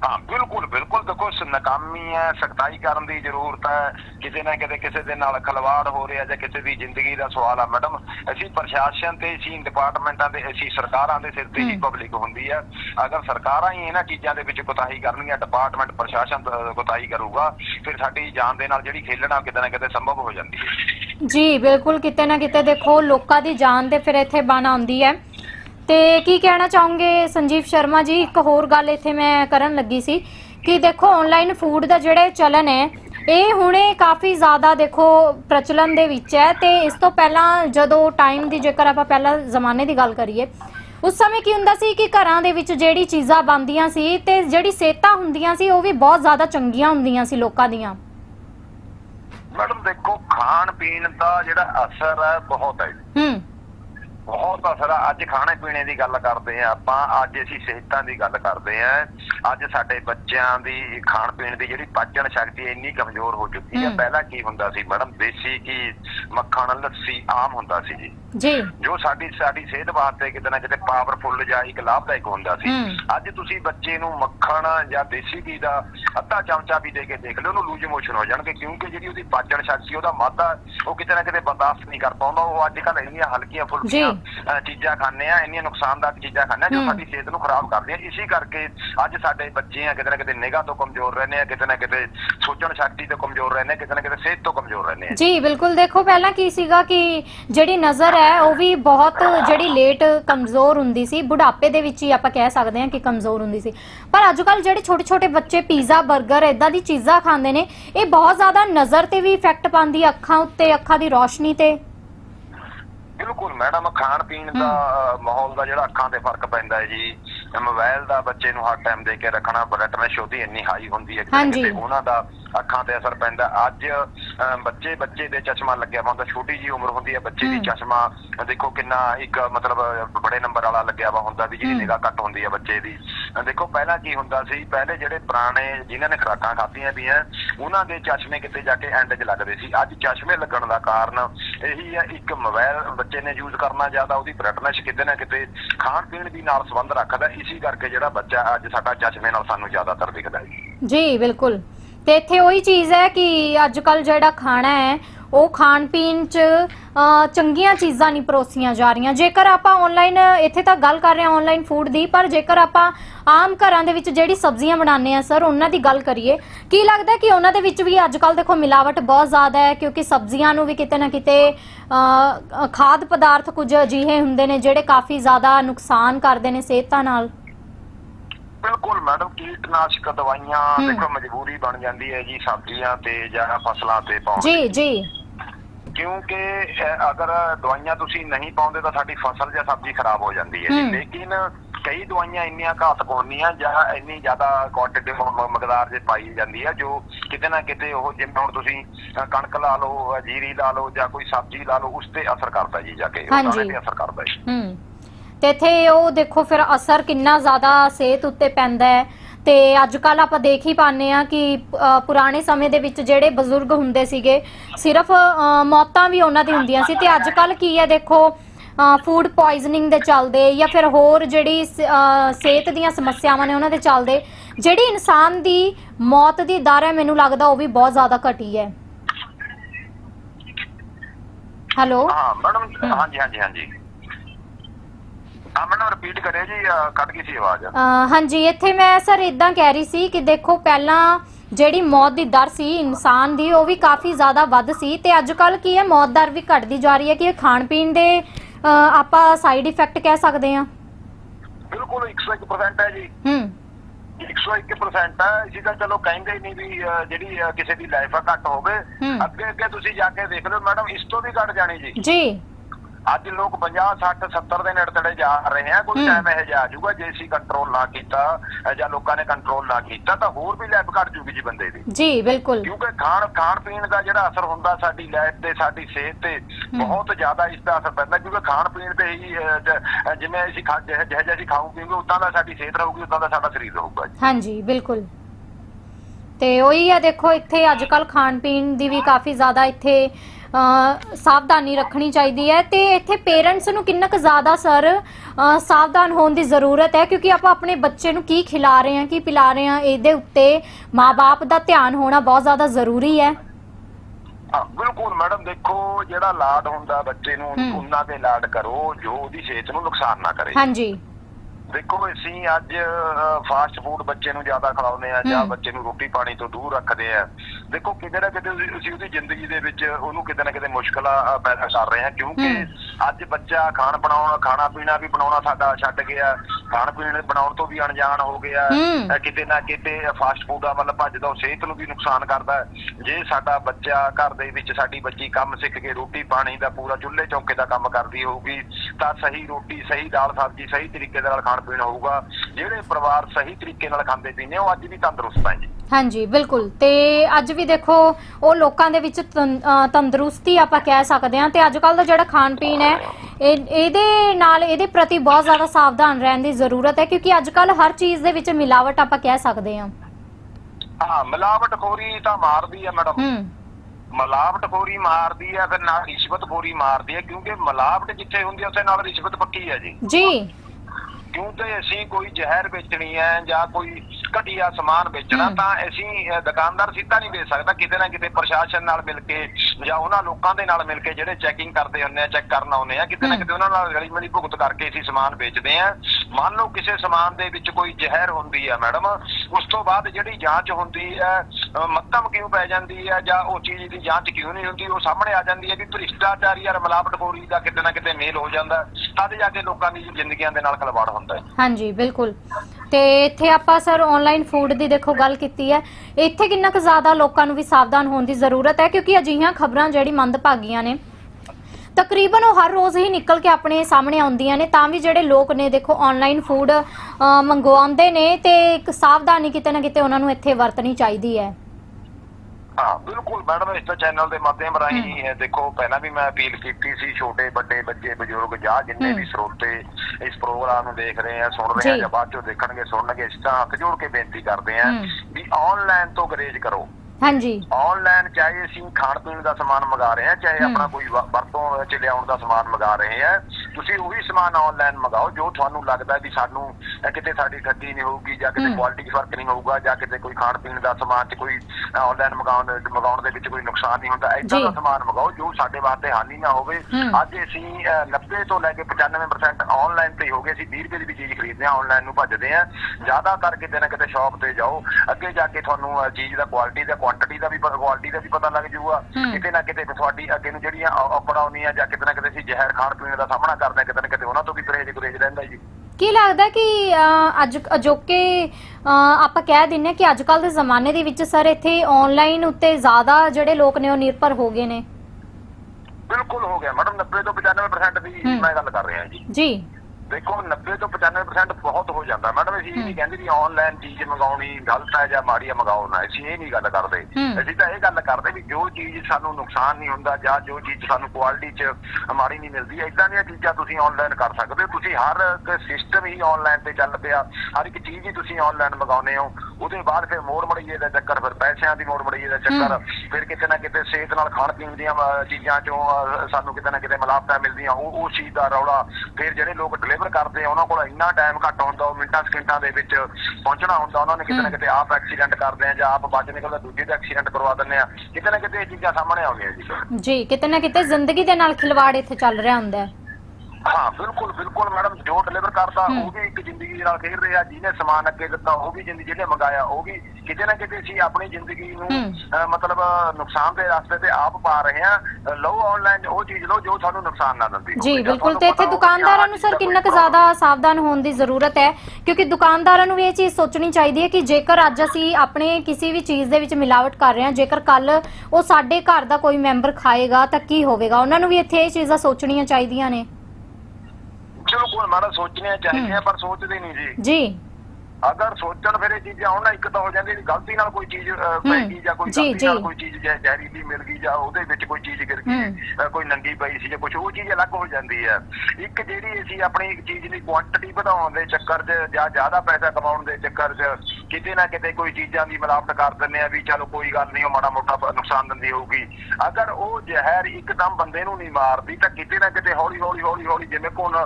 ਹਾਂ ਬਿਲਕੁਲ ਬਿਲਕੁਲ। ਦੇਖੋ ਨਾਕਾਮੀ ਹੈ ਸਖਤਾਈ ਕਰਨ ਦੀ ਜ਼ਰੂਰਤ ਹੈ। ਕਿਤੇ ਨਾ ਕਿਤੇ ਕਿਸੇ ਦੇ ਨਾਲ ਖਲਵਾੜ ਹੋ ਰਿਹਾ ਜਾਂ ਕਿਸੇ ਦੀ ਜ਼ਿੰਦਗੀ ਦਾ ਸਵਾਲ ਆ ਮੈਡਮ ਅਸੀਂ ਪ੍ਰਸ਼ਾਸਨ ਤੇ ਅਸੀਂ ਡਿਪਾਰਟਮੈਂਟਾਂ ਦੇ ਅਸੀਂ ਸਰਕਾਰਾਂ ਦੇ ਸਿਰ ਤੇ ਹੀ। ਪਬਲਿਕ ਹੁੰਦੀ ਹੈ। ਅਗਰ ਸਰਕਾਰਾਂ ਹੀ ਇਹਨਾਂ ਚੀਜ਼ਾਂ ਦੇ ਵਿੱਚ ਕੋਤਾਹੀ ਕਰਨਗੀਆਂ ਡਿਪਾਰਟਮੈਂਟ ਪ੍ਰਸ਼ਾਸਨ ਕੋਤਾਹੀ ਕਰੂਗਾ ਫਿਰ ਸਾਡੀ ਜਾਨ ਦੇ ਨਾਲ ਜਿਹੜੀ ਖੇਲਣਾ ਕਿਤੇ ਨਾ ਕਿਤੇ ਸੰਭਵ ਹੋ ਜਾਂਦੀ ਹੈ। ਜੀ, ਬਿਲਕੁਲ ਕਿਤੇ ਨਾ ਕਿਤੇ ਦੇਖੋ, ਲੋਕਾਂ ਦੀ ਜਾਨ ਤੇ ਫਿਰ ਇੱਥੇ ਬਣ ਆਉਂਦੀ ਹੈ। ਤੇ ਕੀ ਕਹਿਣਾ ਚਾਹੋਗੇ ਸੰਜੀਵ ਸ਼ਰਮਾ ਜੀ? ਇੱਕ ਹੋਰ ਗੱਲ ਇੱਥੇ ਮੈਂ ਕਰਨ ਲੱਗੀ ਸੀ ਕਿ ਦੇਖੋ ਆਨਲਾਈਨ ਫੂਡ ਦਾ ਜਿਹੜਾ ਚਲਨ ਹੈ, ਇਹ ਹੁਣੇ ਕਾਫੀ ਜ਼ਿਆਦਾ ਦੇਖੋ, ਪ੍ਰਚਲਨ ਦੇ ਵਿੱਚ ਹੈ ਤੇ ਇਸ ਤੋਂ ਪਹਿਲਾਂ ਜਦੋਂ ਟਾਈਮ ਦੀ ਜੇਕਰ ਆਪਾਂ ਪਹਿਲਾਂ ਜ਼ਮਾਨੇ ਦੀ ਗੱਲ ਕਰੀਏ, ਉਸ ਸਮੇਂ ਕੀ ਹੁੰਦਾ ਸੀ ਕਿ ਘਰਾਂ ਦੇ ਵਿੱਚ ਜਿਹੜੀ ਚੀਜ਼ਾਂ ਬਣਦੀਆਂ ਸੀ ਤੇ ਜਿਹੜੀ ਸਿਹਤਾਂ ਹੁੰਦੀਆਂ ਸੀ, ਉਹ ਵੀ ਬਹੁਤ ਜ਼ਿਆਦਾ ਚੰਗੀਆਂ ਹੁੰਦੀਆਂ ਸੀ ਲੋਕਾਂ ਦੀਆਂ। ਮੈਡਮ ਦੇਖੋ ਖਾਣ ਪੀਣ ਦਾ ਜਿਹੜਾ ਅਸਰ ਹੈ ਬਹੁਤ ਹੈ। ਹੂੰ। ਬਹੁਤ ਅਸਰ ਆ ਅੱਜ ਖਾਣੇ ਪੀਣੇ ਦੀ ਗੱਲ ਕਰਦੇ ਆ ਆਪਾਂ ਅੱਜ ਅਸੀਂ ਸਿਹਤਾਂ ਦੀ ਗੱਲ ਕਰਦੇ ਆ ਅੱਜ ਸਾਡੇ ਬੱਚਿਆਂ ਦੀ ਖਾਣ ਪੀਣ ਦੀ ਜਿਹੜੀ ਪਾਚਨ ਸ਼ਕਤੀ ਇੰਨੀ ਕਮਜ਼ੋਰ ਹੋ ਚੁੱਕੀ ਹੈ। ਪਹਿਲਾਂ ਕੀ ਹੁੰਦਾ ਸੀ ਮੈਡਮ? ਦੇਸੀ ਘੀ ਮੱਖਣ ਲੱਸੀ ਆਮ ਹੁੰਦਾ ਸੀ ਜੀ। ਜੀ। ਜੋ ਸਾਡੀ ਸਾਡੀ ਸਿਹਤ ਵਾਸਤੇ ਕਿਤੇ ਨਾ ਕਿਤੇ ਪਾਵਰਫੁੱਲ ਜਾਂ ਇੱਕ ਲਾਭਦਾਇਕ ਹੁੰਦਾ ਸੀ। ਅੱਜ ਤੁਸੀਂ ਬੱਚੇ ਨੂੰ ਮੱਖਣ ਜਾਂ ਦੇਸੀ ਘੀ ਦਾ ਅੱਧਾ ਚਮਚਾ ਵੀ ਦੇ ਕੇ ਦੇਖ ਲਿਓ ਉਹਨੂੰ ਲੂਜ ਮੋਸ਼ਨ ਹੋ ਜਾਣਗੇ ਕਿਉਂਕਿ ਜਿਹੜੀ ਉਹਦੀ ਪਾਚਨ ਸ਼ਕਤੀ ਉਹਦਾ ਮਾਦਾ ਉਹ ਕਿਤੇ ਨਾ ਕਿਤੇ ਬਰਦਾਸ਼ਤ ਨਹੀਂ ਕਰ ਪਾਉਂਦਾ। ਉਹ ਅੱਜ ਕੱਲ੍ਹ ਇੰਨੀਆਂ ਹਲਕੀਆਂ ਫੁਲਕੀਆਂ। ਅਹ, ਚੀਜ਼ਾਂ ਖਾਂਦੇ ਆ ਇੰਨੀਆਂ ਨੁਕਸਾਨਦਾਇਕ ਚੀਜ਼ਾਂ ਖਾਂਦੇ ਆ ਜੋ। ਸਾਡੀ ਸਿਹਤ ਨੂੰ ਖਰਾਬ ਕਰਦੀਆਂ। ਇਸੇ ਕਰਕੇ ਅੱਜ ਸਾਡੇ ਬੱਚੇ ਆ ਕਿਤੇ ਨਾ ਕਿਤੇ ਨਿਗਾਹ ਤੋਂ ਕਮਜ਼ੋਰ ਰਹਿੰਦੇ ਆ ਕਿਤੇ ਨਾ ਕਿਤੇ ਸੋਚਣ ਸ਼ਕਤੀ ਤੋਂ ਕਮਜ਼ੋਰ ਰਹਿੰਦੇ ਆ ਕਿਤੇ ਨਾ ਕਿਤੇ ਸਿਹਤ ਤੋਂ ਕਮਜ਼ੋਰ ਰਹਿੰਦੇ ਆ। ਜੀ ਬਿਲਕੁਲ। ਦੇਖੋ ਪਹਿਲਾਂ ਕੀ ਸੀਗਾ ਕਿ ਜਿਹੜੀ ਨਜ਼ਰ ਹੈ ਉਹ ਵੀ ਬਹੁਤ ਜਿਹੜੀ ਲੇਟ ਕਮਜ਼ੋਰ ਹੁੰਦੀ ਸੀ। ਬੁਢਾਪੇ ਦੇ ਵਿੱਚ ਹੀ ਆਪਾਂ ਕਹਿ ਸਕਦੇ ਹਾਂ ਕਿ ਕਮਜ਼ੋਰ ਹੁੰਦੀ ਸੀ। ਪਰ ਅੱਜ ਕੱਲ ਜਿਹੜੇ ਛੋਟੇ ਛੋਟੇ ਬੱਚੇ ਪੀਜ਼ਾ 버ਗਰ ਇਦਾਂ ਦੀ ਚੀਜ਼ਾਂ ਖਾਂਦੇ ਨੇ ਇਹ ਬਹੁਤ ਜ਼ਿਆਦਾ ਨਜ਼ਰ ਤੇ ਵੀ ਇਫੈਕਟ ਪਾਉਂਦੀ ਹੈ ਅੱਖਾਂ ਉੱਤੇ ਅੱਖਾਂ ਦੀ ਰੋਸ਼ਨੀ ਤੇ। ਬਿਲਕੁਲ ਮੈਡਮ ਖਾਣ ਪੀਣ ਦਾ ਮਾਹੌਲ ਦਾ ਜਿਹੜਾ ਅੱਖਾਂ ਤੇ ਫ਼ਰਕ ਪੈਂਦਾ ਹੈ ਜੀ। ਮੋਬਾਈਲ ਦਾ ਬੱਚੇ ਨੂੰ ਹਰ ਟਾਈਮ ਦੇ ਕੇ ਰੱਖਣਾ ਬ੍ਰਾਈਟਨੈਸ ਉਹਦੀ ਇੰਨੀ ਹਾਈ ਹੁੰਦੀ ਹੈ ਕਿ ਉਹਨਾਂ ਦਾ ਅੱਖਾਂ ਤੇ ਅਸਰ ਪੈਂਦਾ। ਅੱਜ ਬੱਚੇ ਬੱਚੇ ਦੇ ਚਸ਼ਮਾ ਲੱਗਿਆ ਵਾ ਹੁੰਦਾ। ਛੋਟੀ ਜੀ ਉਮਰ ਹੁੰਦੀ ਹੈ ਬੱਚੇ ਦੀ। ਚਸ਼ਮਾ ਦੇਖੋ ਕਿੰਨਾ ਇੱਕ ਮਤਲਬ ਬੜੇ ਨੰਬਰ ਵਾਲਾ ਲੱਗਿਆ ਵਾ ਹੁੰਦਾ ਵੀ ਜਿਹੜੀ ਹਮ। ਨਿਗਾਹ ਘੱਟ ਹੁੰਦੀ ਹੈ ਬੱਚੇ ਦੀ। ਦੇਖੋ ਪਹਿਲਾਂ ਕੀ ਹੁੰਦਾ ਸੀ ਪਹਿਲੇ ਜਿਹੜੇ ਪੁਰਾਣੇ ਜਿਨ੍ਹਾਂ ਨੇ ਖੁਰਾਕਾਂ ਖਾਧੀਆਂ ਵੀਆਂ ਉਹਨਾਂ ਦੇ ਚਸ਼ਮੇ ਕਿਤੇ ਜਾ ਕੇ ਐਂਡ 'ਚ ਲੱਗਦੇ ਸੀ। ਅੱਜ ਚਸ਼ਮੇ ਲੱਗਣ ਦਾ ਕਾਰਨ ਇਹੀ ਹੈ ਇੱਕ ਮੋਬਾਈਲ ਬੱਚੇ ਨੇ ਯੂਜ਼ ਕਰਨਾ ਜ਼ਿਆਦਾ ਉਹਦੀ ਬ੍ਰਾਈਟਨੈਸ ਕਿਤੇ ਨਾ ਕਿਤੇ ਖਾਣ ਪੀਣ ਦੀ ਨਾਲ ਸੰਬੰਧ ਰੱਖਦਾ। ਇਸੇ ਕਰਕੇ ਜਿਹੜਾ ਬੱਚਾ ਅੱਜ ਸਾਡਾ ਚਸ਼ਮੇ ਨਾਲ ਸਾਨੂੰ ਜ਼ਿਆਦਾਤਰ ਦਿਖਦਾ ਹੈ। ਜੀ ਬਿਲਕੁਲ। ਤੇ ਇੱਥੇ ਉਹੀ ਚੀਜ਼ ਹੈ ਕਿ ਅੱਜ ਕੱਲ ਜਿਹੜਾ ਖਾਣਾ ਹੈ, ਉਹ ਖਾਣ ਪੀਣ ਚ ਚੰਗੀਆਂ ਚੀਜ਼ਾਂ ਨਹੀਂ ਪਰੋਸੀਆਂ ਜਾ ਰਹੀਆਂ। ਜੇਕਰ ਆਪਾਂ ਆਨਲਾਈਨ ਇੱਥੇ ਤਾਂ ਗੱਲ ਕਰ ਰਹੇ ਹਾਂ ਆਨਲਾਈਨ ਫੂਡ ਦੀ, ਪਰ ਜੇਕਰ ਆਪਾਂ ਆਮ ਘਰਾਂ ਦੇ ਵਿੱਚ ਜਿਹੜੀ ਸਬਜ਼ੀਆਂ ਬਣਾਉਂਦੇ ਆ ਸਰ, ਉਹਨਾਂ ਦੀ ਗੱਲ ਕਰੀਏ, ਕੀ ਲੱਗਦਾ ਕਿ ਉਹਨਾਂ ਦੇ ਵਿੱਚ ਵੀ ਅੱਜ ਕੱਲ ਦੇਖੋ ਮਿਲਾਵਟ ਬਹੁਤ ਜ਼ਿਆਦਾ ਹੈ, ਕਿਉਂਕਿ ਸਬਜ਼ੀਆਂ ਨੂੰ ਵੀ ਕਿਤੇ ਨਾ ਕਿਤੇ ਖਾਦ ਪਦਾਰਥ ਕੁਝ ਅਜਿਹੇ ਹੁੰਦੇ ਨੇ ਜਿਹੜੇ ਕਾਫੀ ਜ਼ਿਆਦਾ ਨੁਕਸਾਨ ਕਰਦੇ ਨੇ ਸਿਹਤਾਂ ਨਾਲ। ਬਿਲਕੁਲ ਮੈਡਮ ਕੀਟਨਾਸ਼ਕ ਦਵਾਈਆਂ। ਦੇਖੋ ਮਜਬੂਰੀ ਬਣ ਜਾਂਦੀ ਹੈ ਜੀ ਸਬਜ਼ੀਆਂ ਤੇ ਜਾਂ ਫਸਲਾਂ ਤੇ ਪਾਉਣ ਜੀ ਜੀ ਕਿਉਂਕਿ ਅਗਰ ਦਵਾਈਆਂ ਤੁਸੀਂ ਨਹੀਂ ਪਾਉਂਦੇ ਤਾਂ ਸਾਡੀ ਫਸਲ ਜਾਂ ਸਬਜ਼ੀ ਖਰਾਬ ਹੋ ਜਾਂਦੀ ਹੈ ਜੀ। ਲੇਕਿਨ ਕਈ ਦਵਾਈਆਂ ਇੰਨੀਆਂ ਘਾਤਕ ਹੁੰਦੀਆਂ ਜਾਂ ਇੰਨੀ ਜ਼ਿਆਦਾ ਕੁਆਂਟੀਟੀ ਮਕਦਾਰ 'ਚ ਪਾਈ ਜਾਂਦੀ ਹੈ ਜੋ ਕਿਤੇ ਨਾ ਕਿਤੇ ਉਹ ਜਿਵੇਂ ਹੁਣ ਤੁਸੀਂ ਕਣਕ ਲਾ ਲਓ ਜੀਰੀ ਲਾ ਲਓ ਜਾਂ ਕੋਈ ਸਬਜ਼ੀ ਲਾ ਲਓ ਉਸ ਤੇ ਅਸਰ ਕਰਦਾ ਜੀ ਜਾ ਕੇ ਉਹ ਹਾਂਜੀ। ਦਾਣੇ ਤੇ ਅਸਰ ਕਰਦਾ ਜੀ ਹੂੰ ਤੇ ਇੱਥੇ ਉਹ ਦੇਖੋ ਫਿਰ ਅਸਰ ਕਿੰਨਾ ਜ਼ਿਆਦਾ ਸਿਹਤ ਉੱਤੇ ਪੈਂਦਾ ਹੈ। ਤੇ ਅੱਜ ਕੱਲ ਆਪਾਂ ਦੇਖ ਹੀ ਪਾਉਂਦੇ ਆ ਕਿ ਪੁਰਾਣੇ ਸਮੇਂ ਦੇ ਵਿੱਚ ਜਿਹੜੇ ਬਜ਼ੁਰਗ ਹੁੰਦੇ ਸੀਗੇ, ਸਿਰਫ ਮੌਤਾਂ ਵੀ ਉਹਨਾਂ ਦੀ ਹੁੰਦੀਆਂ ਸੀ। ਤੇ ਅੱਜ ਕੱਲ ਕੀ ਹੈ ਦੇਖੋ ਫੂਡ ਪੋਇਜ਼ਨਿੰਗ ਦੇ ਚੱਲਦੇ ਜਾਂ ਫਿਰ ਹੋਰ ਜਿਹੜੀ ਸਿਹਤ ਦੀਆਂ ਸਮੱਸਿਆਵਾਂ ਨੇ ਉਹਨਾਂ ਦੇ ਚੱਲਦੇ, ਜਿਹੜੀ ਇਨਸਾਨ ਦੀ ਮੌਤ ਦੀ ਦਰ ਹੈ ਮੈਨੂੰ ਲੱਗਦਾ ਉਹ ਵੀ ਬਹੁਤ ਜ਼ਿਆਦਾ ਘਟੀ ਹੈ। ਹੈਲੋ? ਹਾਂ, ਮੈਡਮ, ਹਾਂਜੀ ਹਾਂਜੀ ਹਾਂਜੀ। ਹਾਂ ਰਿਪੀਟ ਕਰਿਓ ਜੀ ਅਹ, ਕੱਟ ਗਈ ਸੀ ਆਵਾਜ਼। ਅਹ ਹਾਂਜੀ ਇੱਥੇ ਮੈਂ ਸਰ ਇਦਾਂ ਕਹਿ ਰਹੀ ਸੀ ਕਿ ਦੇਖੋ ਪਹਿਲਾਂ ਜਿਹੜੀ ਮੌਤ ਦੀ ਦਰ ਸੀ ਇਨਸਾਨ ਦੀ ਉਹ ਵੀ ਕਾਫੀ ਜ਼ਿਆਦਾ ਵੱਧ ਸੀ ਤੇ ਅੱਜ ਕੱਲ ਕੀ ਹੈ ਮੌਤ ਦਰ ਵੀ ਘਟਦੀ ਜਾ ਰਹੀ ਹੈ ਕਿ ਇਹ ਖਾਣ ਪੀਣ ਦੇ ਅਹ ਆਪਾਂ ਸਾਈਡ ਇਫੈਕਟ ਕਹਿ ਸਕਦੇ ਹਾਂ। ਬਿਲਕੁਲ 101% ਹੈ ਜੀ। ਹੂੰ। 101% ਹੈ ਇਸੇ ਤਾਂ ਚਲੋ ਕਹਿੰਦੇ ਹੀ ਨਹੀਂ ਵੀ ਅਹ, ਜਿਹੜੀ ਅਹ, ਕਿਸੇ ਦੀ ਲਾਈਫ ਘੱਟ ਹੋਵੇ। ਅੱਗੇ ਅੱਗੇ ਤੁਸੀਂ ਜਾ ਕੇ ਦੇਖ ਲਓ ਮੈਡਮ ਇਸ ਤੋਂ ਵੀ ਘੱਟ ਜਾਣੀ ਜੀ। ਜੀ। ਅੱਜ ਲੋਕ 50 60 70 ਦੇ ਨੇੜੇ ਜਾ ਰਹੇ ਆ ਕੋਈ। ਟਾਈਮ ਇਹ ਜਾ ਜਾਊਗਾ ਜੇ ਅਸੀਂ ਕੰਟਰੋਲ ਨਾ ਕੀਤਾ ਜਾਂ ਲੋਕਾਂ ਨੇ ਕੰਟਰੋਲ ਨਾ ਕੀਤਾ ਤਾਂ ਹੋਰ ਵੀ ਲਾਈਫ ਘੱਟ ਜੂਗੀ ਜੀ ਬੰਦੇ ਦੀ। ਜੀ ਬਿਲਕੁਲ। ਕਿਉਂਕਿ ਖਾਣ ਖਾਣ ਪੀਣ ਦਾ ਜਿਹੜਾ ਅਸਰ ਹੁੰਦਾ ਸਾਡੀ ਲਾਈਫ ਤੇ ਸਾਡੀ ਸਿਹਤ ਤੇ ਬਹੁਤ ਜ਼ਿਆਦਾ ਇਸ ਦਾ ਅਸਰ ਪੈਂਦਾ ਕਿਉਂਕਿ ਖਾਣ ਪੀਣ ਤੇ ਹੀ ਜਿਵੇਂ ਅਸੀਂ ਖਾ ਜਿਹੇ ਜਿਹੇ ਅਸੀਂ ਪੀਊਂਗੇ ਉਦਾਂ ਦਾ ਸਾਡੀ ਸਿਹਤ ਰਹੂਗੀ ਉਦਾਂ ਦਾ ਸਾਡਾ ਸਰੀਰ ਰਹੂਗਾ ਜੀ। ਹਾਂਜੀ ਬਿਲਕੁਲ। ਤੇ ਉਹੀ ਆ ਦੇਖੋ ਇੱਥੇ ਅੱਜ ਕੱਲ ਖਾਣ ਪੀਣ ਦੀ ਵੀ ਕਾਫੀ ਜ਼ਿਆਦਾ ਇੱਥੇ ਸਾਵਧਾਨੀ ਰੱਖਣੀ ਚਾਹੀਦੀ ਹੈ ਤੇ ਇੱਥੇ ਪੇਰੈਂਟਸ ਨੂੰ ਕਿੰਨਾ ਕੁ ਜ਼ਿਆਦਾ ਸਰ ਸਾਵਧਾਨ ਹੋਣ ਦੀ ਜ਼ਰੂਰਤ ਹੈ ਕਿਉਂਕਿ ਆਪਾਂ ਆਪਣੇ ਬੱਚੇ ਨੂੰ ਕੀ ਖਿਲਾ ਰਹੇ ਹਾਂ ਕੀ ਪਿਲਾ ਰਹੇ ਹਾਂ ਇਹਦੇ ਉੱਤੇ ਮਾਪੇ ਦਾ ਧਿਆਨ ਹੋਣਾ ਬਹੁਤ ਜ਼ਿਆਦਾ ਜ਼ਰੂਰੀ ਹੈ। ਬਿਲਕੁਲ ਮੈਡਮ ਦੇਖੋ ਜਿਹੜਾ ਲਾਡ ਹੁੰਦਾ ਬੱਚੇ ਨੂੰ। ਉਹਨਾਂ ਦੇ ਲਾਡ ਕਰੋ ਜੋ ਉਹਦੀ ਸਿਹਤ ਨੂੰ ਨੁਕਸਾਨ ਨਾ ਕਰੇ। ਹਾਂਜੀ। ਦੇਖੋ ਅਸੀਂ ਅੱਜ ਫਾਸਟ ਫੂਡ ਬੱਚੇ ਨੂੰ ਜ਼ਿਆਦਾ ਖਿਲਾਉਂਦੇ ਆ ਜਾਂ। ਬੱਚੇ ਨੂੰ ਰੋਟੀ ਪਾਣੀ ਤੋਂ ਦੂਰ ਰੱਖਦੇ ਆ ਦੇਖੋ ਕਿਤੇ ਨਾ ਕਿਤੇ ਅਸੀਂ ਉਹਦੀ ਜ਼ਿੰਦਗੀ ਦੇ ਵਿੱਚ ਉਹਨੂੰ ਕਿਤੇ ਨਾ ਕਿਤੇ ਮੁਸ਼ਕਲਾਂ ਪੈਦਾ ਕਰ ਰਹੇ ਆ ਕਿਉਂਕਿ। ਅੱਜ ਬੱਚਾ ਖਾਣ ਬਣਾਉਣ ਖਾਣਾ ਪੀਣਾ ਵੀ ਬਣਾਉਣਾ ਸਾਡਾ ਛੱਡ ਗਿਆ ਖਾਣ ਪੀਣ ਬਣਾਉਣ ਤੋਂ ਵੀ ਅਣਜਾਣ ਹੋ ਗਿਆ ਕਿਤੇ ਨਾ ਕਿਤੇ ਫਾਸਟ ਫੂਡਾਂ ਵੱਲ ਭੱਜਦਾ ਉਹ ਸਿਹਤ ਨੂੰ ਵੀ ਨੁਕਸਾਨ ਕਰਦਾ। ਜੇ ਸਾਡਾ ਬੱਚਾ ਘਰ ਦੇ ਵਿੱਚ ਸਾਡੀ ਬੱਚੀ ਕੰਮ ਸਿੱਖ ਕੇ ਰੋਟੀ ਪਾਣੀ ਦਾ ਪੂਰਾ ਚੁੱਲ੍ਹੇ ਚੌਕੇ ਦਾ ਕੰਮ ਕਰਦੀ ਹੋਊਗੀ ਤਾਂ ਸਹੀ ਰੋਟੀ ਸਹੀ ਦਾਲ ਸਬਜ਼ੀ ਸਹੀ ਤਰੀਕੇ ਦੇ ਨਾਲ ਖਾਣ ਪੀਣ ਹੋਊਗਾ ਜਿਹੜੇ ਪਰਿਵਾਰ ਸਹੀ ਤਰੀਕੇ ਨਾਲ ਖਾਂਦੇ ਪੀਂਦੇ ਉਹ ਅੱਜ ਵੀ ਤੰਦਰੁਸਤ ਹੈ ਜੀ। ਹਾਂਜੀ ਬਿਲਕੁਲ। ਤੇ ਅੱਜ ਵੀ ਦੇਖੋ ਉਹ ਲੋਕਾਂ ਦੇ ਵਿੱਚ ਤੰਦਰੁਸਤੀ ਆਪਾਂ ਕਹਿ ਸਕਦੇ ਹਾਂ ਤੇ ਅੱਜ ਕੱਲ ਦਾ ਜਿਹੜਾ ਖਾਣ ਪੀਣ ਹੈ ਇਹ- ਇਹਦੇ ਨਾਲ ਇਹਦੇ ਪ੍ਰਤੀ ਬਹੁਤ ਜ਼ਿਆਦਾ ਸਾਵਧਾਨ ਰਹਿਣ ਦੀ ਜ਼ਰੂਰਤ ਹੈ ਕਿਉਂਕਿ ਅੱਜ ਕੱਲ ਹਰ ਚੀਜ਼ ਦੇ ਵਿੱਚ ਮਿਲਾਵਟ ਆਪਾਂ ਕਹਿ ਸਕਦੇ ਹਾਂ। ਹਾਂ ਮਿਲਾਵਟਖੋਰੀ ਤਾਂ ਮਾਰਦੀ ਹੈ ਮੈਡਮ। ਹੂੰ। ਮਿਲਾਵਟਖੋਰੀ ਮਾਰਦੀ ਹੈ ਫਿਰ ਨਾਲ ਰਿਸ਼ਵਤਖੋਰੀ ਮਾਰਦੀ ਹੈ ਕਿਉਂਕਿ ਮਿਲਾਵਟ ਜਿੱਥੇ ਹੁੰਦੀ ਹੈ ਉੱਥੇ ਨਾਲ ਰਿਸ਼ਵਤ ਪੱਕੀ ਹੈ ਜੀ। ਜੀ। ਕਿਉਂਕਿ ਅਸੀਂ ਕੋਈ ਜ਼ਹਿਰ ਵੇਚਣੀ ਹੈ ਜਾਂ ਕੋਈ ਘਟੀਆ ਸਮਾਨ ਵੇਚਣਾ। ਤਾਂ ਅਸੀਂ ਦੁਕਾਨਦਾਰ ਸਿੱਧਾ ਨਹੀਂ ਵੇਚ ਸਕਦਾ ਕਿਤੇ ਨਾ ਕਿਤੇ ਪ੍ਰਸ਼ਾਸਨ ਨਾਲ ਮਿਲ ਕੇ ਜਾਂ ਉਹਨਾਂ ਲੋਕਾਂ ਦੇ ਨਾਲ ਮਿਲ ਕੇ ਜਿਹੜੇ ਚੈਕਿੰਗ ਕਰਦੇ ਹੁੰਦੇ ਆ ਚੈੱਕ ਕਰਨ ਆਉਂਦੇ ਆ ਕਿਤੇ ਨਾ। ਕਿਤੇ ਉਹਨਾਂ ਨਾਲ ਰਲੀ ਮਿਲੀ ਭੁਗਤ ਕਰਕੇ ਅਸੀਂ ਸਮਾਨ ਵੇਚਦੇ ਆ ਮੰਨ ਲਓ ਕਿਸੇ ਸਮਾਨ ਦੇ ਵਿੱਚ ਕੋਈ ਜ਼ਹਿਰ ਹੁੰਦੀ ਹੈ ਮੈਡਮ ਉਸ ਤੋਂ ਬਾਅਦ ਜਿਹੜੀ ਜਾਂਚ ਹੁੰਦੀ ਹੈ ਮੱਧਮ ਕਿਉਂ ਪੈ ਜਾਂਦੀ ਹੈ ਜਾਂ ਉਹ ਚੀਜ਼ ਦੀ ਜਾਂਚ ਕਿਉਂ ਨਹੀਂ ਹੁੰਦੀ ਉਹ ਸਾਹਮਣੇ ਆ ਜਾਂਦੀ ਹੈ ਕਿ ਭ੍ਰਿਸ਼ਟਾਚਾਰੀ ਯਾਰ ਮਿਲਾਵਟਖੋਰੀ ਦਾ ਕਿਤੇ ਨਾ ਕਿਤੇ ਮੇਲ ਹੋ ਜਾਂਦਾ। ਤਦ ਜਾ ਕੇ ਲੋਕਾਂ ਦੀ ਜ਼ਿੰਦਗੀਆਂ ਦੇ ਨਾਲ ਖਲਵਾੜ ਹੁੰਦਾ ਹੈ ਹਾਂਜੀ ਬਿਲਕੁਲ ਤੇ ਇੱਥੇ ਆਪਾਂ ਸਰ ਆਨਲਾਈਨ ਫੂਡ ਦੀ ਦੇਖੋ ਗੱਲ ਕੀਤੀ ਹੈ। ਇੱਥੇ ਕਿੰਨਾ ਕੁ ਜ਼ਿਆਦਾ ਲੋਕਾਂ ਨੂੰ ਵੀ ਸਾਵਧਾਨ ਹੋਣ ਦੀ ਜ਼ਰੂਰਤ ਹੈ, ਕਿਉਂਕਿ ਅਜਿਹੀਆਂ ਖਬਰਾਂ ਜਿਹੜੀ ਮੰਦਭਾਗੀਆਂ ਨੇ, ਤਕਰੀਬਨ ਉਹ ਹਰ ਰੋਜ਼ ਹੀ ਨਿਕਲ ਕੇ ਆਪਣੇ ਸਾਹਮਣੇ ਆਉਂਦੀਆਂ ਨੇ, ਤਾਂ ਵੀ ਜਿਹੜੇ ਲੋਕ ਨੇ ਦੇਖੋ ਆਨਲਾਈਨ ਫੂਡ ਮੰਗਵਾਉਂਦੇ ਨੇ ਤੇ ਇੱਕ ਸਾਵਧਾਨੀ ਕਿਤੇ ਨਾ ਕਿਤੇ ਉਹਨਾਂ ਨੂੰ ਇੱਥੇ ਵਰਤਣੀ ਚਾਹੀਦੀ ਹੈ। ਹਾਂ ਬਿਲਕੁਲ ਮੈਡਮ ਇਸ ਚੈਨਲ ਦੇ ਮਾਧਿਅਮ ਰਾਹੀਂ ਇਹ ਦੇਖੋ ਪਹਿਲਾਂ ਵੀ ਮੈਂ ਅਪੀਲ ਕੀਤੀ ਸੀ ਛੋਟੇ ਵੱਡੇ ਬੱਚੇ ਬਜ਼ੁਰਗ ਜਾਂ ਜਿੰਨੇ। ਵੀ ਸਰੋਤੇ ਇਸ ਪ੍ਰੋਗਰਾਮ ਨੂੰ ਦੇਖ ਰਹੇ ਆ ਸੁਣ ਰਹੇ ਆ ਜੀ। ਬਾਅਦ ਚੋਂ ਦੇਖਣਗੇ ਸੁਣਨਗੇ ਇਸ ਤਰ੍ਹਾਂ ਹੱਥ ਜੋੜ ਕੇ ਬੇਨਤੀ ਕਰਦੇ ਆ। ਵੀ ਆਨਲਾਈਨ ਤੋਂ ਗਰੇਜ ਕਰੋ ਹਾਂਜੀ ਆਨਲਾਈਨ ਚਾਹੇ ਅਸੀਂ ਖਾਣ ਪੀਣ ਦਾ ਸਮਾਨ ਮੰਗਾ ਰਹੇ ਹਾਂ ਚਾਹੇ। ਆਪਣਾ ਕੋਈ ਵਰਤੋਂ ਚ ਲਿਆਉਣ ਦਾ ਸਮਾਨ ਮੰਗਾ ਰਹੇ ਹਾਂ ਤੁਸੀਂ ਉਹੀ ਸਮਾਨ ਆਨਲਾਈਨ ਮੰਗਾਓ ਜੋ ਤੁਹਾਨੂੰ ਲੱਗਦਾ ਵੀ ਸਾਨੂੰ ਕਿਤੇ ਸਾਡੀ ਠੱਗੀ ਨਹੀਂ ਹੋਊਗੀ ਜਾਂ ਕਿਤੇ। ਕੁਆਲਿਟੀ 'ਚ ਫ਼ਰਕ ਨਹੀਂ ਹੋਊਗਾ ਜਾਂ ਕਿਤੇ ਕੋਈ ਖਾਣ ਪੀਣ ਦਾ ਸਮਾਨ 'ਚ ਕੋਈ ਆਨਲਾਈਨ ਮੰਗਾਉਣ ਮੰਗਾਉਣ ਦੇ ਵਿੱਚ ਕੋਈ ਨੁਕਸਾਨ ਨਹੀਂ ਹੁੰਦਾ ਜੀ। ਦਾ ਸਮਾਨ ਮੰਗਾਓ ਜੋ ਸਾਡੇ ਵਾਸਤੇ ਹਾਨੀ ਨਾ ਹੋਵੇ। ਅੱਜ ਅਸੀਂ ਅ, 90 ਤੋਂ ਲੈ ਕੇ 95% ਆਨਲਾਈਨ ਤੇ ਹੀ ਗਏ ਅਸੀਂ 20 ਰੁਪਏ ਦੀ ਵੀ ਚੀਜ਼ ਖਰੀਦਦੇ ਹਾਂ ਆਨਲਾਈਨ ਨੂੰ ਭੱਜਦੇ ਹਾਂ ਜ਼ਿਆਦਾਤਰ ਕਿਤੇ ਨਾ ਕਿਤੇ ਸ਼ਾਪ ਤੇ ਜਾਓ ਅੱਗੇ ਜਾ ਕੇ ਤੁਹਾਨੂੰ ਚੀਜ਼ ਦਾ ਕੁਆਲਿਟੀ ਦਾ ਕੁਆਂਟੀਟੀ ਦਾ ਵੀ ਕੁਆਲਿਟੀ ਦਾ ਵੀ ਪਤਾ ਲੱਗ ਜਾਊਗਾ। ਕਿਤੇ ਨਾ ਕਿਤੇ ਤੁਹਾਡੀ ਅੱਗੇ ਨੂੰ ਜਿਹੜੀਆਂ ਔਕੜਾਂ ਆਉਂਦੀਆਂ ਜਾਂ ਕਿਤੇ ਨਾ ਕਿਤੇ ਅਸੀਂ ਜ਼ਹਿਰ ਖਾਣ ਪੀਣ ਦਾ ਸਾਹਮਣਾ ਕਰਦੇ ਹਾਂ ਕਿਤੇ ਨਾ ਕਿਤੇ ਉਹਨਾਂ ਤੋਂ ਵੀ ਪਰਹੇਜ਼ ਗੁਰੇਜ਼ ਰਹਿੰਦਾ ਜੀ। ਕੀ ਲੱਗਦਾ ਕਿ ਅੱਜ ਅਜੋਕੇ ਆਪਾਂ ਕਹਿ ਦਿੰਨੇ ਕਿ ਅੱਜ ਕੱਲ ਦੇ ਜ਼ਮਾਨੇ ਦੇ ਵਿੱਚ ਸਰ ਇੱਥੇ ਆਨਲਾਈਨ ਉੱਤੇ ਜ਼ਿਆਦਾ ਜਿਹੜੇ ਲੋਕ ਨੇ ਉਹ ਨਿਰਭਰ ਹੋ ਗਏ ਨੇ? ਬਿਲਕੁਲ ਹੋ ਗਿਆ। ਮੈਡਮ 90 ਤੋਂ 95% ਦੀ। ਮੈਂ ਗੱਲ ਕਰ ਰਿਹਾ ਜੀ। ਜੀ। ਦੇਖੋ 90 ਤੋਂ 95% ਬਹੁਤ ਹੋ ਜਾਂਦਾ। ਮੈਡਮ ਅਸੀਂ ਇਹ। ਨਹੀਂ ਕਹਿੰਦੇ ਵੀ ਆਨਲਾਈਨ ਚੀਜ਼ ਮੰਗਾਉਣੀ ਗਲਤ ਹੈ ਜਾਂ ਮਾੜੀ ਹੈ ਮੰਗਾਓ ਨਾ ਅਸੀਂ ਇਹ ਨਹੀਂ ਗੱਲ ਕਰਦੇ। ਅਸੀਂ ਤਾਂ ਇਹ ਗੱਲ ਕਰਦੇ ਵੀ ਜੋ ਚੀਜ਼ ਸਾਨੂੰ ਨੁਕਸਾਨ ਨਹੀਂ ਹੁੰਦਾ ਜਾਂ ਜੋ ਚੀਜ਼ ਸਾਨੂੰ ਕੁਆਲਿਟੀ 'ਚ ਮਾੜੀ ਨਹੀਂ ਮਿਲਦੀ ਇਦਾਂ ਦੀਆਂ ਚੀਜ਼ਾਂ ਤੁਸੀਂ ਆਨਲਾਈਨ ਕਰ ਸਕਦੇ ਹੋ। ਤੁਸੀਂ ਹਰ ਇੱਕ ਸਿਸਟਮ ਹੀ ਆਨਲਾਈਨ ਤੇ ਚੱਲ ਪਿਆ। ਹਰ ਇੱਕ ਚੀਜ਼ ਹੀ ਤੁਸੀਂ ਆਨਲਾਈਨ ਮੰਗਾਉਂਦੇ ਹੋ। ਉਹਦੇ ਬਾਅਦ ਫਿਰ ਮੋੜ ਮੜਈਏ ਦਾ ਚੱਕਰ ਫਿਰ ਪੈਸਿਆਂ ਦੀ ਮੋੜ ਮੜਈਏ ਦਾ ਚੱਕਰ ਫਿਰ ਕਿਤੇ ਨਾ ਕਿਤੇ ਸਿਹਤ ਨਾਲ ਖਾਣ ਪੀਣ ਦੀਆਂ ਚੀਜ਼ਾਂ ਚੋਂ ਸਾਨੂੰ ਕਿਤੇ ਨਾ ਕਿਤੇ ਮਿਲਾਵਟਾਂ ਮਿਲਦੀਆਂ ਉਹ ਉਸ ਚੀਜ਼ ਦਾ ਰੌਲਾ ਫਿਰ ਜਿਹੜੇ ਲੋਕ ਡਿਲੀਵਰ ਕਰਦੇ ਆ ਉਹਨਾਂ ਕੋਲ ਇੰਨਾ ਟਾਈਮ ਘੱਟ ਹੁੰਦਾ ਉਹ ਮਿੰਟਾਂ ਸਕਿੰਟਾਂ ਦੇ ਵਿੱਚ ਪਹੁੰਚਣਾ ਹੁੰਦਾ ਉਹਨਾਂ ਨੇ ਕਿਤੇ ਨਾ। ਕਿਤੇ ਆਪ ਐਕਸੀਡੈਂਟ ਕਰਦੇ ਆ ਜਾਂ ਆਪ ਬਚ ਨਿਕਲਦਾ ਦੂਜੇ ਦਾ ਐਕਸੀਡੈਂਟ ਕਰਵਾ ਦਿੰਦੇ ਆ। ਕਿਤੇ ਨਾ ਕਿਤੇ ਇਹ ਚੀਜ਼ਾਂ ਸਾਹਮਣੇ ਆਉਂਦੀਆਂ ਜੀ। ਜੀ ਕਿਤੇ ਨਾ ਕਿਤੇ ਜ਼ਿੰਦਗੀ ਦੇ ਨਾਲ ਖਿਲਵਾੜ ਇੱਥੇ ਚੱਲ ਰਿਹਾ ਹੁੰਦਾ ਹੈ। ਹਾਂ ਬਿਲਕੁਲ ਬਿਲਕੁਲ ਮੈਡਮ ਜੋ ਡਿਲੀਵਰ ਕਰਦਾ। ਉਹ ਵੀ ਇੱਕ ਜ਼ਿੰਦਗੀ ਦੇ ਨਾਲ ਖੇਡ ਰਿਹਾ ਜਿਹਨੇ ਸਮਾਨ ਅੱਗੇ ਦਿੱਤਾ ਉਹ ਵੀ ਜ਼ਿੰਦਗੀ ਜਿਹਨੇ ਮੰਗਾਇਆ ਉਹ ਵੀ ਕਿਤੇ ਨਾ ਕਿਤੇ ਅਸੀਂ ਆਪਣੀ ਜ਼ਿੰਦਗੀ ਨੂੰ। ਅਹ, ਮਤਲਬ ਨੁਕਸਾਨ ਦੇ ਰਸਤੇ ਤੇ ਆਪ ਪਾ ਰਹੇ ਹਾਂ ਲਓ ਆਨਲਾਈਨ ਉਹ ਚੀਜ਼ ਲਓ ਜੋ ਤੁਹਾਨੂੰ ਨੁਕਸਾਨ ਨਾ ਦਿੰਦੀ ਜੀ ਹੋਵੇ। ਜਾਂ ਬਿਲਕੁਲ ਤੁਹਾਨੂੰ ਤੇ ਇੱਥੇ ਪਤਾ ਹੋਵੇ ਕਿ ਦੁਕਾਨਦਾਰਾਂ ਆਹ ਨੂੰ ਚੀਜ਼ ਸਰ ਦਾ ਕਿੰਨਾ ਕੁ ਕੋਈ ਜ਼ਿਆਦਾ ਸਾਵਧਾਨ ਹੋਣ ਦੀ ਜ਼ਰੂਰਤ ਹੈ ਕਿਉਂਕਿ ਦੁਕਾਨਦਾਰਾਂ ਨੂੰ ਵੀ ਇਹ ਚੀਜ਼ ਸੋਚਣੀ ਚਾਹੀਦੀ ਹੈ ਕਿ ਜੇਕਰ ਅੱਜ ਅਸੀਂ ਆਪਣੇ ਕਿਸੇ ਵੀ ਚੀਜ਼ ਦੇ ਵਿੱਚ ਮਿਲਾਵਟ ਕਰ ਰਹੇ ਹਾਂ ਜੇਕਰ ਕੱਲ ਉਹ ਸਾਡੇ ਘਰ ਦਾ ਕੋਈ ਮੈਂਬਰ ਖਾਏਗਾ ਤਾਂ ਕੀ ਹੋਵੇਗਾ ਉਹਨਾਂ ਨੂੰ ਵੀ ਇੱਥੇ ਇਹ ਚੀਜ਼ਾਂ ਸੋਚਣੀਆਂ ਚਾਹੀਦੀਆਂ ਨੇ ਚਲੋ ਕੋਈ ਮਾੜਾ ਸੋਚਣੇ ਚਾਹੀਦੇ ਆ ਪਰ ਸੋਚਦੇ ਨਹੀਂ ਜੀ। ਜੀ। ਅਗਰ ਸੋਚਣ ਫਿਰ ਇਹ ਚੀਜ਼ਾਂ ਹੁਣ ਇੱਕ ਤਾਂ ਹੋ ਜਾਂਦੀ ਵੀ ਗਲਤੀ ਨਾਲ ਕੋਈ ਚੀਜ਼ ਅਹ, ਪੈ ਹਮ, ਗਈ ਜਾਂ ਕੋਈ ਗਲਤੀ ਨਾਲ। ਕੋਈ ਚੀਜ਼ ਜ਼ਹਿ- ਜ਼ਹਿਰੀਲੀ ਮਿਲ ਗਈ ਜਾਂ ਉਹਦੇ ਵਿੱਚ ਕੋਈ ਚੀਜ਼ ਗਿਰ ਗਈ ਕੋਈ ਨੰਗੀ ਪਈ ਸੀ ਜਾਂ ਕੁਝ ਉਹ ਚੀਜ਼ ਅਲੱਗ ਹੋ ਜਾਂਦੀ ਹੈ। ਇੱਕ ਜਿਹੜੀ ਅਸੀਂ ਆਪਣੀ ਇੱਕ ਚੀਜ਼ ਦੀ ਕੁਆਂਟੀਟੀ ਵਧਾਉਣ ਦੇ ਚੱਕਰ 'ਚ ਜਾਂ ਜ਼ਿਆਦਾ ਪੈਸਾ ਕਮਾਉਣ ਦੇ ਚੱਕਰ 'ਚ ਕਿਤੇ ਨਾ ਕਿਤੇ ਕੋਈ ਚੀਜ਼ਾਂ ਦੀ ਮਿਲਾਵਟ ਕਰ ਦਿੰਦੇ ਆ ਵੀ ਚਲੋ ਕੋਈ ਗੱਲ ਨਹੀਂ ਉਹ ਮਾੜਾ ਮੋਟਾ ਨੁਕਸਾਨ ਦਿੰਦੀ ਹੋਊਗੀ। ਅਗਰ ਉਹ ਜ਼ਹਿਰ ਇੱਕਦਮ ਬੰਦੇ ਨੂੰ ਨਹੀਂ ਮਾਰਦੀ ਤਾਂ ਕਿਤੇ ਨਾ ਕਿਤੇ ਹੌਲੀ ਹੌਲੀ ਹੌਲੀ ਹੌਲੀ ਜਿਵੇਂ ਕੋਨ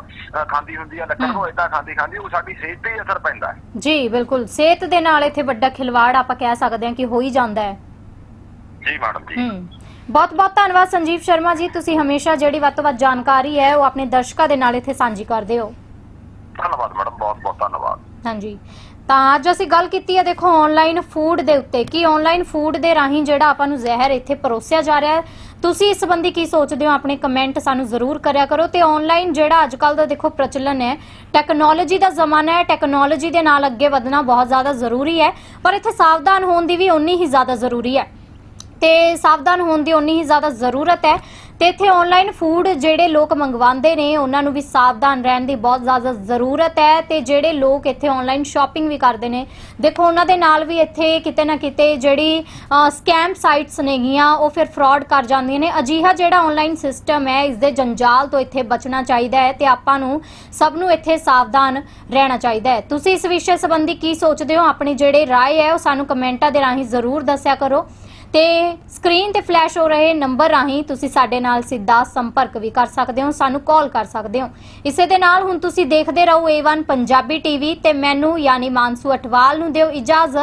ਖਾਂਦੀ ਹੁੰਦੀ ਆ ਲੱਕੜ। ਨੂੰ ਏਦਾਂ ਖਾਂਦੀ ਖਾਂਦੀ ਉਹ ਸਾਡੀ ਸਿਹਤ ਤੇ ਅਸਰ ਪੈਂਦਾ ਹੈ। ਜੀ ਬਿਲਕੁਲ। ਸਿਹਤ ਦੇ ਨਾਲ ਇੱਥੇ ਵੱਡਾ ਖਿਲਵਾੜ ਆਪਾਂ ਕਹਿ ਸਕਦੇ ਹਾਂ ਕਿ ਹੋ ਹੀ ਜਾਂਦਾ ਹੈ। ਜੀ ਮੈਡਮ ਜੀ। ਹਮ ਬਹੁਤ ਬਹੁਤ ਧੰਨਵਾਦ ਸੰਜੀਵ ਸ਼ਰਮਾ ਜੀ ਤੁਸੀਂ ਹਮੇਸ਼ਾ ਜਿਹੜੀ ਵੱਧ ਤੋਂ ਵੱਧ ਜਾਣਕਾਰੀ ਹੈ ਉਹ ਆਪਣੇ ਦਰਸ਼ਕਾਂ ਦੇ ਨਾਲ ਇੱਥੇ ਸਾਂਝੀ ਕਰਦੇ ਹੋ। ਧੰਨਵਾਦ ਮੈਡਮ ਬਹੁਤ ਬਹੁਤ ਧੰਨਵਾਦ। ਹਾਂਜੀ। ਤਾਂ ਅੱਜ ਅਸੀਂ ਗੱਲ ਕੀਤੀ ਹੈ ਦੇਖੋ ਆਨਲਾਈਨ ਫੂਡ ਦੇ ਉੱਤੇ ਕਿ ਆਨਲਾਈਨ ਫੂਡ ਦੇ ਰਾਹੀਂ ਜਿਹੜਾ ਆਪਾਂ ਨੂੰ ਜ਼ਹਿਰ ਇੱਥੇ ਪਰੋਸਿਆ ਜਾ ਰਿਹਾ ਹੈ ਤੁਸੀਂ ਇਸ ਸੰਬੰਧੀ ਕੀ ਸੋਚਦੇ ਹੋ? ਆਪਣੇ ਕਮੈਂਟ ਸਾਨੂੰ ਜ਼ਰੂਰ ਕਰਿਆ ਕਰੋ ਤੇ ਆਨਲਾਈਨ ਜਿਹੜਾ ਅੱਜ ਕੱਲ ਦਾ ਦੇਖੋ ਪ੍ਰਚਲਨ ਹੈ ਟੈਕਨੋਲੋਜੀ ਦਾ ਜ਼ਮਾਨਾ ਹੈ ਟੈਕਨੋਲੋਜੀ ਦੇ ਨਾਲ ਅੱਗੇ ਵਧਣਾ ਬਹੁਤ ਜ਼ਿਆਦਾ ਜ਼ਰੂਰੀ ਹੈ, ਪਰ ਇੱਥੇ ਸਾਵਧਾਨ ਹੋਣ ਦੀ ਵੀ ਉਨੀ ਹੀ ਜ਼ਿਆਦਾ ਜ਼ਰੂਰੀ ਹੈ। ਤੇ ਸਾਵਧਾਨ ਹੋਣ ਦੀ ਉਨੀ ਹੀ ਜ਼ਿਆਦਾ ਜ਼ਰੂਰਤ ਹੈ ਤੇ ਇੱਥੇ ਆਨਲਾਈਨ ਫੂਡ ਜਿਹੜੇ ਲੋਕ ਮੰਗਵਾਉਂਦੇ ਨੇ, ਉਹਨਾਂ ਨੂੰ ਵੀ ਸਾਵਧਾਨ ਰਹਿਣ ਦੀ ਬਹੁਤ ਜ਼ਿਆਦਾ ਜ਼ਰੂਰਤ ਹੈ ਤੇ ਜਿਹੜੇ ਲੋਕ ਇੱਥੇ ਆਨਲਾਈਨ ਸ਼ਾਪਿੰਗ ਵੀ ਕਰਦੇ ਨੇ, ਦੇਖੋ ਉਹਨਾਂ ਦੇ ਨਾਲ ਵੀ ਇੱਥੇ ਕਿਤੇ ਨਾ ਕਿਤੇ ਜਿਹੜੀ ਸਕੈਮ ਸਾਈਟਸ ਨੇਗੀਆਂ, ਉਹ ਫਿਰ ਫਰਾਡ ਕਰ ਜਾਂਦੀਆਂ ਨੇ। ਅਜਿਹਾ ਜਿਹੜਾ ਆਨਲਾਈਨ ਸਿਸਟਮ ਹੈ ਇਸ ਦੇ ਜੰਜਾਲ ਤੋਂ ਇੱਥੇ ਬਚਣਾ ਚਾਹੀਦਾ ਹੈ ਤੇ ਆਪਾਂ ਨੂੰ ਸਭ ਨੂੰ ਇੱਥੇ ਸਾਵਧਾਨ ਰਹਿਣਾ ਚਾਹੀਦਾ ਹੈ। ਤੁਸੀਂ ਇਸ ਵਿਸ਼ੇ ਸੰਬੰਧੀ ਕੀ ਸੋਚਦੇ ਹੋ? ਆਪਣੀ ਜਿਹੜੇ ਰਾਏ ਹੈ, ਉਹ ਸਾਨੂੰ ਕਮੈਂਟਾਂ ਦੇ ਰਾਹੀਂ ਜ਼ਰੂਰ ਦੱਸਿਆ ਕਰੋ। ਤੇ ਸਕਰੀਨ ਤੇ ਫਲੈਸ਼ ਹੋ ਰਹੇ ਨੰਬਰ ਰਾਹੀਂ ਤੁਸੀਂ ਸਾਡੇ ਨਾਲ ਸਿੱਧਾ ਸੰਪਰਕ ਵੀ ਕਰ ਸਕਦੇ ਹੋ, ਸਾਨੂੰ ਕਾਲ ਕਰ ਸਕਦੇ ਹੋ। ਇਸੇ ਦੇ ਨਾਲ ਹੁਣ ਤੁਸੀਂ ਦੇਖਦੇ ਰਹੋ A1 ਪੰਜਾਬੀ ਟੀਵੀ ਤੇ ਮੈਨੂੰ ਯਾਨੀ ਮਾਨਸੂ ਅਟਵਾਲ ਨੂੰ ਦਿਓ ਇਜਾਜ਼ਤ।